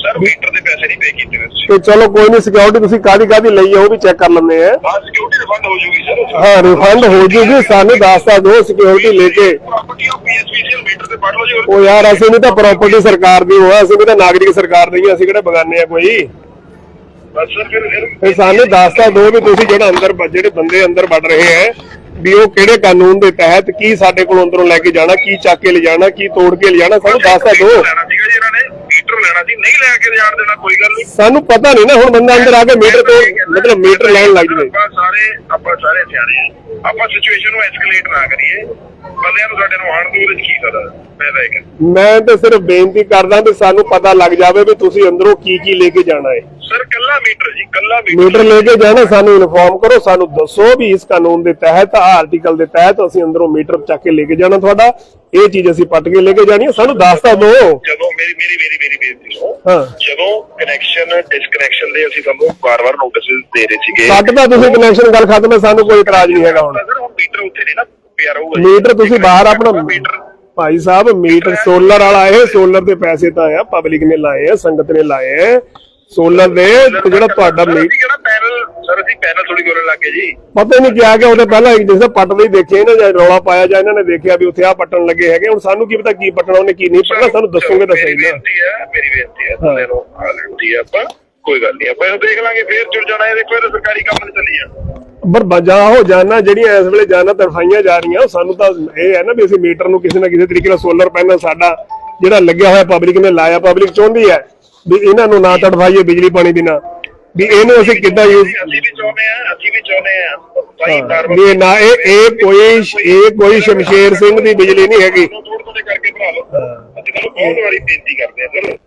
ਸਰ ਮੀਟਰ ਦੇ ਪੈਸੇ ਨਹੀਂ ਪੇ ਕੀਤੇ ਹੋਏ ਤੁਸੀਂ। ਤੇ ਚਲੋ ਕੋਈ ਨਹੀਂ ਸਿਕਿਉਰਿਟੀ ਤੁਸੀਂ ਕਾਦੀ ਕਾਦੀ ਲਈ ਆ ਉਹ ਵੀ ਚੈੱਕ ਕਰ ਲੈਂਦੇ ਆ। ਬਾਅਦ ਸਿਕਿਉਰਿਟੀ ਰਿਫੰਡ ਹੋ ਜੂਗੀ ਸਰ ਹਾਂ ਰਿਫੰਡ ਹੋ ਜੂਗੀ ਸਾਨੂੰ ਦੱਸਤਾ ਦਿਓ ਸਿਕਿਉਰਿਟੀ ਲੈ ਕੇ। ਪ੍ਰਾਪਰਟੀ ਆਫ ਪੀਐਸਪੀਸੀਐਲ ਮੀਟਰ ਤੇ ਪੜ ਲਓ ਜੀ ਉਹ ਯਾਰ ਅਸੀਂ ਵੀ ਤਾਂ ਪ੍ਰਾਪਰਟੀ ਸਰਕਾਰ ਦੀ ਹੋਆ ਅਸੀਂ ਵੀ ਤਾਂ ਨਾਗਰਿਕ ਸਰਕਾਰ ਆ ਅਸੀਂ ਕਿਹੜੇ ਬਗਾਨੇ ਆ ਕੋਈ? ਬਸ ਸਰ ਫਿਰ ਫਿਰ ਸਾਨੂੰ ਦੱਸਤਾ ਦਿਓ ਵੀ ਤੁਸੀਂ ਜਿਹੜਾ ਅੰਦਰ ਜਿਹੜੇ ਬੰਦੇ ਅੰਦਰ ਵੜ ਰਹੇ ਹੈ ਵੀ ਉਹ ਕਿਹੜੇ ਕਾਨੂੰਨ ਦੇ ਤਹਿਤ ਕੀ ਸਾਡੇ ਕੋਲ ਅੰਦਰੋਂ ਲੈ ਕੇ ਜਾਣਾ ਕੀ ਚੱਕ ਕੇ ਲਿਜਾਣਾ ਕੀ ਤੋੜ ਕੇ ਲਿਜਾਣਾ ਸਾਨੂੰ ਦੱਸਤਾ ਦਿਓ। ਮੀਟਰ ਲੈਣਾ ਸੀ ਨਹੀਂ ਲੈ ਕੇ ਜਾਣ ਦੇਣਾ ਕੋਈ ਗੱਲ ਨਹੀਂ। ਸਾਨੂੰ ਪਤਾ ਨਹੀਂ ਨਾ ਹੁਣ ਬੰਦਾ ਅੰਦਰ ਆ ਕੇ ਮੀਟਰ ਤੋਂ ਮਤਲਬ ਮੀਟਰ ਲੈਣ ਲੱਗ ਜਵੇ। ਆਪਾਂ ਸਾਰੇ ਆਪਾਂ ਸਾਰੇ ਸਿਆਣੇ ਆ। ਆਪਾਂ ਸਿਚੁਏਸ਼ਨ ਨੂੰ ਐਸਕੇਲੇਟ ਨਾ ਕਰੀਏ। ਬੰਦਿਆਂ ਨੂੰ ਸਾਡੇ ਨੂੰ ਆਣ ਦੋ ਉਹਦੇ ਚ ਕੀ ਫਾਇਦਾ ਫਾਇਦਾ ਹੈ ਮੈਂ ਤਾਂ ਸਿਰਫ ਬੇਨਤੀ ਕਰਦਾ ਵੀ ਸਾਨੂੰ ਪਤਾ ਲੱਗ ਜਾਵੇ ਵੀ ਤੁਸੀਂ ਅੰਦਰੋਂ ਕੀ ਕੀ ਲੈ ਕੇ ਜਾਣਾ ਹੈ। ਸਰ ਕੱਲਾ ਮੀਟਰ ਜੀ ਕੱਲਾ ਮੀਟਰ। ਲੈ ਕੇ ਜਾਣਾ ਸਾਨੂੰ ਇਨਫੋਰਮ ਕਰੋ ਸਾਨੂੰ ਦੱਸੋ ਵੀ ਇਸ ਕਾਨੂੰਨ ਦੇ ਤਹਿਤ ਆਰਟੀਕਲ ਦੇ ਤਹਿਤ ਅਸੀਂ ਅੰਦਰੋਂ ਮੀਟਰ ਚੱਕ ਕੇ ਲੈ ਕੇ ਜਾਣਾ ਤੁਹਾਡਾ। ਇਹ ਚੀਜ਼ ਅਸੀਂ ਪੱਟ ਕੇ ਲੈ ਕੇ ਜਾਣੀ ਹੈ ਸਾਨੂੰ ਦੱਸ ਤਾਂ ਦਿਓ। ਜਦੋਂ ਮੇਰੀ ਮੇਰੀ ਮੇਰੀ ਮੇਰੀ ਬੇਨਤੀ ਸੁਣੋ ਹਾਂ। ਜਦੋਂ ਕਨੈਕਸ਼ਨ ਡਿਸਕਨੈਕਸ਼ਨ ਦੇ ਅਸੀਂ ਤੁਹਾਨੂੰ ਵਾਰ-ਵਾਰ ਨੋਟਿਸ ਦੇ ਰਹੇ ਸੀਗੇ। ਕੱਟ ਤਾਂ ਤੁਸੀਂ ਕਨੈਕਸ਼ਨ ਗੱਲ ਖਤਮ ਹੈ ਸਾਨੂੰ ਕੋਈ ਇਤਰਾਜ਼ ਨਹੀਂ ਹੈਗਾ ਹੁਣ। ਸਰ ਹੁਣ ਮੀਟਰ ਉੱਥੇ ਨਹੀਂ ਨਾ ਪਿਆ ਰਹੂਗਾ। ਮੀਟਰ ਤੁਸੀਂ ਬਾਹਰ ਆਪਣਾ metre Bhai Sahib metre solar ਵਾਲਾ ਇਹ ਸੋਲਰ ਦੇ ਪੈਸੇ ਤਾਂ ਆ ਪਬਲਿਕ ਨੇ ਲਾਏ ਆ ਸੰਗਤ ਨੇ ਲਾਏ ਆ। ਸੋਲਰ ਦੇ ਤੇ ਜਿਹੜਾ ਤੁਹਾਡਾ ਮੀ ਕਿਹੜਾ ਪੈਨਲ ਸਰ ਅਸੀਂ ਪੈਨਲ ਥੋੜੀ ਕਰਨ ਲੱਗੇ ਜੀ। ਪਤਾ ਹੀ ਨਹੀਂ ਕਿਹਾ ਕਿ ਉਹਦੇ ਪਹਿਲਾਂ ਇੱਕ ਜਿਸ ਪੱਟਦੇ ਹੀ ਦੇਖੇ ਨਾ ਜਾਂ ਰੌਲਾ ਪਾਇਆ ਜਾਂ ਇਹਨਾਂ ਨੇ ਦੇਖਿਆ ਵੀ ਉੱਥੇ ਆ ਪੱਟਣ ਲੱਗੇ ਹੈਗੇ। ਹੁਣ ਸਾਨੂੰ ਕੀ ਪਤਾ ਕੀ ਪੱਟਣਾ ਉਹਨੇ ਕੀ ਨਹੀਂ ਪੱਟਣਾ ਸਾਨੂੰ ਦੱਸੋਗੇ ਤਾਂ ਸਹੀ ਮੇਰੀ ਨਾ ਬੇਨਤੀ ਹੈ ਮੇਰੀ ਬੇਨਤੀ ਹੈ ਤੁਹਾਨੂੰ ਨੂੰ ਆ ਲੈਂਦੀ ਹੈ ਆਪਾਂ ਕੋਈ ਗੱਲ ਨਹੀਂ ਆਪਾਂ ਇਹਨੂੰ ਦੇਖ ਲਾਂਗੇ ਫੇਰ ਜੁੜ ਜਾਣਾ ਇਹ ਦੇਖੋ ਇਹ ਸਰਕਾਰੀ ਕੰਮ ਨਹੀਂ ਚੱਲੀ ਜਾਣਾ ਪਰ ਬਜਾ ਹੋ ਜਾਣਾ ਜਿਹੜੀਆਂ ਇਸ ਵੇਲੇ ਜਾਨਾਂ ਤਰਫਾਈਆਂ ਜਾ ਰਹੀਆਂ ਉਹ ਸਾਨੂੰ ਤਾਂ ਇਹ ਹੈ ਨਾ ਵੀ ਅਸੀਂ ਮੀਟਰ ਨੂੰ ਕਿਸੇ ਨਾ ਕਿਸੇ ਤਰੀਕੇ ਨਾਲ ਸੋਲਰ ਪੈਨਲ ਸਾਡਾ ਜਿਹੜਾ ਲੱਗਿਆ ਹੋਇਆ ਪਬਲਿਕ ਨੇ ਲਾਇਆ ਪਬਲਿਕ ਚਾਹੁੰਦੀ ਹੈ। ਵੀ ਇਹਨਾਂ ਨੂੰ ਨਾ ਤੜਫਾਈਏ ਬਿਜਲੀ ਪਾਣੀ ਬਿਨਾ। ਵੀ ਇਹਨੂੰ ਅਸੀਂ ਕਿੱਦਾਂ ਯੂਜ਼ ਅਸੀਂ ਵੀ ਚਾਹੁੰਦੇ ਆ ਅਸੀਂ ਵੀ ਚਾਹੁੰਦੇ ਆ ਭਾਈ ਵੀ ਇਹ ਨਾ ਇਹ ਇਹ ਕੋਈ ਇਹ ਕੋਈ ਸ਼ਮਸ਼ੇਰ ਸਿੰਘ ਦੀ ਬਿਜਲੀ ਨਹੀਂ ਹੈਗੀ।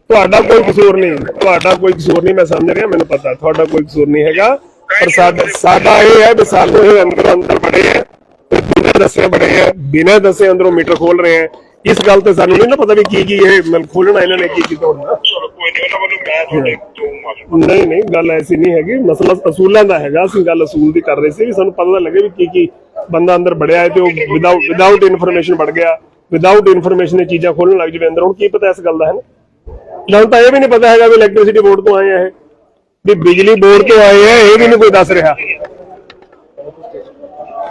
ਤੁਹਾਡਾ ਕੋਈ ਕਸੂਰ ਨਹੀਂ। ਤੁਹਾਡਾ ਕੋਈ ਕਸੂਰ ਨਹੀਂ ਮੈਂ ਸਮਝ ਰਿਹਾ ਮੈਨੂੰ ਪਤਾ। ਤੁਹਾਡਾ ਕੋਈ ਕਸੂਰ ਨਹੀਂ ਹੈਗਾ। ਪਰ ਸਾਡਾ ਸਾਡਾ ਇਹ ਹੈ ਵੀ ਸਾਨੂੰ ਇਹ ਅੰਦਰ ਅੰਦਰ ਬੜੇ ਹੈ। ਬਿਨਾਂ ਦੱਸੇ ਬੜੇ ਹੈ। ਬਿਨਾਂ ਦੱਸੇ ਅੰਦਰੋਂ ਮੀਟਰ ਖੋਲ ਰਹੇ ਹੈ। ਇਸ ਗੱਲ ਤੇ ਸਾਨੂੰ ਨਹੀਂ ਨਾ ਪਤਾ ਵੀ ਕੀ ਕੀ ਇਹ ਮਤਲਬ ਖੋਲਣਾ ਇਹਨਾਂ ਨੇ ਕੀ ਕੀ ਤੋੜਨਾ। ਕੋਈ ਨਹੀਂ ਉਹਨਾਂ ਵੱਲੋਂ ਮੈਂ ਤੁਹਾਡੇ ਤੋਂ ਮਾਫੀ ਨਹੀਂ ਨਹੀਂ ਗੱਲ ਐਸੀ ਨਹੀਂ ਹੈਗੀ। ਮਸਲਾ ਅਸੂਲਾਂ ਦਾ ਹੈਗਾ ਅਸੀਂ ਗੱਲ ਅਸੂਲ ਦੀ ਕਰ ਰਹੇ ਸੀ ਵੀ ਸਾਨੂੰ ਪਤਾ ਲੱਗੇ ਵੀ ਕੀ ਕੀ ਬੰਦਾ ਅੰਦਰ ਵੜਿਆ ਹੈ ਤੇ ਉਹ ਵਿਦਆਊਟ ਵਿਦਆਊਟ ਇਨਫੋਰਮੇਸ਼ਨ ਵੜ ਗਿਆ। ਵਿਦਆਊਟ ਇਨਫੋਰਮੇਸ਼ਨ ਇਹ ਚੀਜ਼ਾਂ ਖੋਲਣ ਲੱਗ ਜਵੇ ਅੰਦਰ। ਹੁਣ ਕੀ ਪਤਾ ਇਸ ਗੱਲ ਦਾ ਹੈ ਨਾ? ਤਾਂ ਇਹ ਵੀ ਨਹੀਂ ਪਤਾ ਹੈਗਾ ਵੀ ਇਲੈਕਟ੍ਰਿਸਿਟੀ ਬੋਰਡ ਤੋਂ ਆਏ ਆ ਇਹ। ਵੀ ਬਿਜਲੀ ਬੋਰਡ ਤੋਂ ਆਏ ਆ ਇਹ ਵੀ ਨਹੀਂ ਕੋਈ ਦੱਸ ਰਿਹਾ।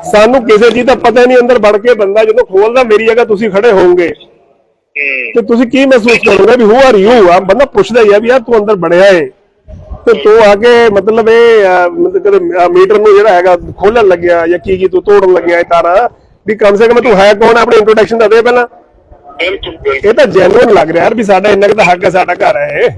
ਸਾਨੂੰ ਕਿਸੇ ਚੀਜ਼ ਦਾ ਪਤਾ ਨਹੀਂ ਅੰਦਰ ਵੜ ਕੇ ਬੰਦਾ ਜਦੋਂ ਖੋਲਦਾ ਮੇਰੀ ਜਗ੍ਹਾ ਤੁਸੀਂ ਖੜੇ ਹੋਵੋਗੇ। ਤੇ ਤੁਸੀਂ ਕੀ ਮਹਿਸੂਸ ਕਰੋਗੇ ਵੀ ਹੂ ਆਰ ਯੂ ਆ ਬੰਦਾ ਪੁੱਛਦਾ ਹੀ ਆ ਵੀ ਯਾਰ ਤੂੰ ਅੰਦਰ ਬੜਿਆ ਏ। ਤੇ ਤੂੰ ਆ ਕੇ ਮਤਲਬ ਇਹ ਮਤਲਬ ਮੀਟਰ ਨੂੰ ਜਿਹੜਾ ਹੈਗਾ ਖੋਲਣ ਲੱਗਿਆ ਜਾਂ ਕੀ ਕੀ ਤੂੰ ਤੋੜਨ ਲੱਗਿਆ ਇਹ ਤਾਰਾ ਵੀ ਕਮ ਸੇ ਕਮ ਤੂੰ ਹੈ ਕੌਣ? ਆਪਣੀ ਇੰਟਰੋਡਕਸ਼ਨ ਤਾਂ ਦੇ ਪਹਿਲਾਂ। ਇਹ ਤਾਂ ਜੈਨੂਇਨ ਲੱਗ ਰਿਹਾ ਯਾਰ ਵੀ ਸਾਡਾ ਇੰਨਾ ਕੁ ਤਾਂ ਹੱਕ ਹੈ ਸਾਡਾ ਘਰ ਹੈ ਇਹ।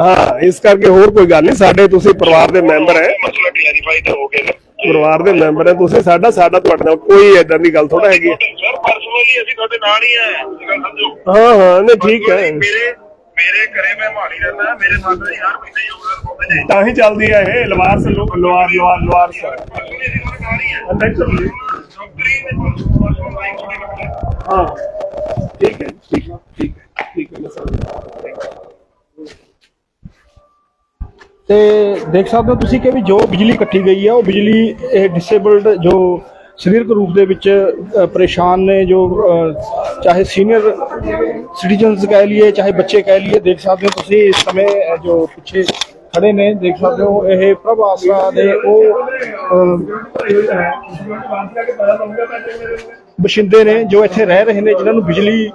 ਹਾਂ ਇਸ ਕਰਕੇ ਹੋਰ ਕੋਈ ਗੱਲ ਨਹੀਂ ਸਾਡੇ ਤੁਸੀਂ ਪਰਿਵਾਰ ਦੇ ਮੈਂਬਰ ਹੈ। ਮਸਲਾ ਕਲੈਰੀਫਾਈ ਤਾਂ ਹੋ ਗਿਆ ਪਰਿਵਾਰ ਦੇ ਮੈਂਬਰ ਹੈ ਤੁਸੀਂ ਸਾਡਾ ਸਾਡਾ ਤੁਹਾਡੇ ਨਾਲ ਕੋਈ ਏਦਾਂ ਦੀ ਗੱਲ ਥੋੜਾ ਹੈਗੀ ਹੈ। ਸਰ ਪਰਸਨਲੀ ਅਸੀਂ ਤੁਹਾਡੇ ਨਾਲ ਹੀ ਆ ਇਹ ਗੱਲ ਸਮਝੋ। ਹਾਂ ਹਾਂ ਨਹੀਂ ਠੀਕ ਹੈ। ਮੇਰੇ ਮੇਰੇ ਘਰੇ ਮੈਂ ਮਾਲੀ ਰਹਿੰਦਾ ਮੇਰੇ ਫਾਦਰ ਜੀ ਹਰ ਮਹੀਨੇ ਯੋਗਦਾਨ ਪਾਉਂਦੇ ਨੇ। ਤਾਂ ਹੀ ਚੱਲਦੀ ਹੈ ਇਹ ਲਵਾਰ ਲੋਕ ਲਵਾਰ ਲਵਾਰ ਪਰਸਨਲੀ ਅਸੀਂ ਤੁਹਾਡੇ ਨਾਲ ਹੀ ਦੇ ਪਰਸਨਲ ਲਾਈਫ ਹੈ ਠੀਕ ਹੈ। ਠੀਕ ਹੈ ਠੀਕ ਹੈ ਠੀਕ ਹੈ ਮੈਂ ਸਮਝ ਗਿਆ ਤੇ ਦੇਖ ਸਕਦੇ ਹੋ ਤੁਸੀਂ ਕਿ ਵੀ ਜੋ ਬਿਜਲੀ ਕੱਟੀ ਗਈ ਹੈ ਉਹ ਬਿਜਲੀ ਇਹ ਡਿਸੇਬਲਡ ਜੋ ਸਰੀਰਕ ਰੂਪ ਦੇ ਵਿੱਚ ਪਰੇਸ਼ਾਨ ਨੇ ਜੋ ਚਾਹੇ ਸੀਨੀਅਰ ਸਿਟੀਜ਼ਨਸ ਕਹਿ ਲਈਏ ਚਾਹੇ ਬੱਚੇ ਕਹਿ ਲਈਏ ਦੇਖ ਸਕਦੇ ਹੋ ਤੁਸੀਂ ਇਸ ਸਮੇਂ ਜੋ ਪਿੱਛੇ ਖੜੇ ਨੇ ਦੇਖ ਸਕਦੇ ਹੋ ਇਹ ਪ੍ਰਭ ਆਸਰਾ ਦੇ ਉਹ ਅ, ਬਸ਼ਿੰਦੇ ਨੇ ਜੋ ਇੱਥੇ ਰਹਿ ਰਹੇ ਨੇ ਜਿਨ੍ਹਾਂ ਨੂੰ ਬਿਜਲੀ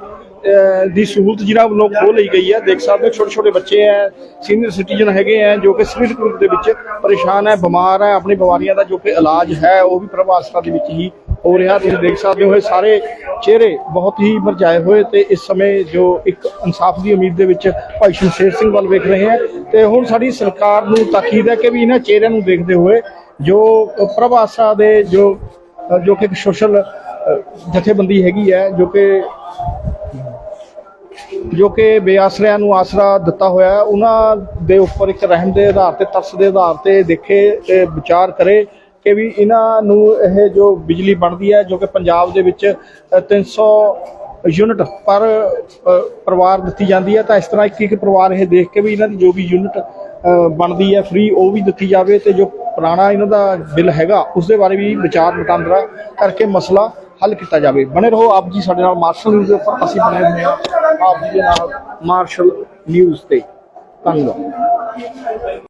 ਦੀ ਸਹੂਲਤ ਜਿਹਨਾਂ ਵੱਲੋਂ ਖੋਹ ਲਈ ਗਈ ਹੈ। ਦੇਖ ਸਕਦੇ ਹੋ ਛੋਟੇ ਛੋਟੇ ਬੱਚੇ ਹੈ ਸੀਨੀਅਰ ਸਿਟੀਜ਼ਨ ਹੈਗੇ ਹੈ ਜੋ ਕਿ ਸਰੀਰਕ ਰੂਪ ਦੇ ਵਿੱਚ ਪਰੇਸ਼ਾਨ ਹੈ ਬਿਮਾਰ ਹੈ ਆਪਣੀ ਬਿਮਾਰੀਆਂ ਦਾ ਜੋ ਕਿ ਇਲਾਜ ਹੈ, ਉਹ ਵੀ ਪ੍ਰਭਾਸਤਾ ਦੇ ਵਿੱਚ ਹੀ ਹੋ ਰਿਹਾ। ਤੁਸੀਂ ਦੇਖ ਸਕਦੇ ਹੋ, ਇਹ ਸਾਰੇ ਚਿਹਰੇ ਬਹੁਤ ਹੀ ਮਰਜਾਏ ਹੋਏ ਤੇ ਇਸ ਸਮੇਂ ਜੋ ਇੱਕ ਇਨਸਾਫ ਦੀ ਉਮੀਦ ਦੇ ਵਿੱਚ ਭਾਈ ਸ਼ਮਸ਼ੇਰ ਸਿੰਘ ਵੱਲ ਵੇਖ ਰਹੇ ਹੈ ਤੇ ਹੁਣ ਸਾਡੀ ਸਰਕਾਰ ਨੂੰ ਤਾਕੀਦ ਹੈ ਕਿ ਵੀ ਇਹਨਾਂ ਚਿਹਰਿਆਂ ਨੂੰ ਦੇਖਦੇ ਹੋਏ ਜੋ ਪ੍ਰਭਾਸਾ ਦੇ ਜੋ ਜੋ ਕਿ ਇੱਕ ਸੋਸ਼ਲ ਜਥੇਬੰਦੀ ਹੈਗੀ ਹੈ ਜੋ ਕਿ ਜੋ ਕਿ ਬੇਆਸਰਿਆਂ ਨੂੰ ਆਸਰਾ ਦਿੱਤਾ ਹੋਇਆ ਹੈ, ਉਹਨਾਂ ਦੇ ਉੱਪਰ ਇੱਕ ਰਹਿਮ ਦੇ ਆਧਾਰ ਤੇ, ਤਰਸ ਦੇ ਆਧਾਰ ਤੇ ਦੇਖੇ ਤੇ ਵਿਚਾਰ ਕਰੇ ਕਿ ਵੀ ਇਹਨਾਂ ਨੂੰ ਇਹ ਜੋ ਬਿਜਲੀ ਬਣਦੀ ਹੈ, ਜੋ ਕਿ ਪੰਜਾਬ ਦੇ ਵਿੱਚ 300 ਯੂਨਿਟ ਪਰ ਪਰਿਵਾਰ ਦਿੱਤੀ ਜਾਂਦੀ ਹੈ, ਤਾਂ ਇਸ ਤਰ੍ਹਾਂ ਇੱਕ ਇੱਕ ਪਰਿਵਾਰ ਇਹ ਦੇਖ ਕੇ ਵੀ ਇਹਨਾਂ ਦੀ ਜੋ ਵੀ ਯੂਨਿਟ ਬਣਦੀ ਹੈ ਫ੍ਰੀ ਉਹ ਵੀ ਦਿੱਤੀ ਜਾਵੇ ਤੇ ਜੋ ਪੁਰਾਣਾ ਇਹਨਾਂ ਦਾ ਬਿੱਲ ਹੈਗਾ, ਉਸ ਦੇ ਬਾਰੇ ਵੀ ਵਿਚਾਰ ਵਟਾਂਦਰਾ ਕਰਕੇ ਮਸਲਾ ਹੱਲ ਕੀਤਾ ਜਾਵੇ। ਬਣੇ ਰਹੋ ਆਪ ਜੀ ਸਾਡੇ ਨਾਲ ਮਾਰਸ਼ਲ ਨਿਊਜ਼ ਦੇ ਉੱਪਰ। ਅਸੀਂ ਬਣੇ ਹੋਏ ਹਾਂ ਆਪ ਜੀ ਦੇ ਨਾਲ ਮਾਰਸ਼ਲ ਨਿਊਜ਼ ਤੇ। ਧੰਨਵਾਦ।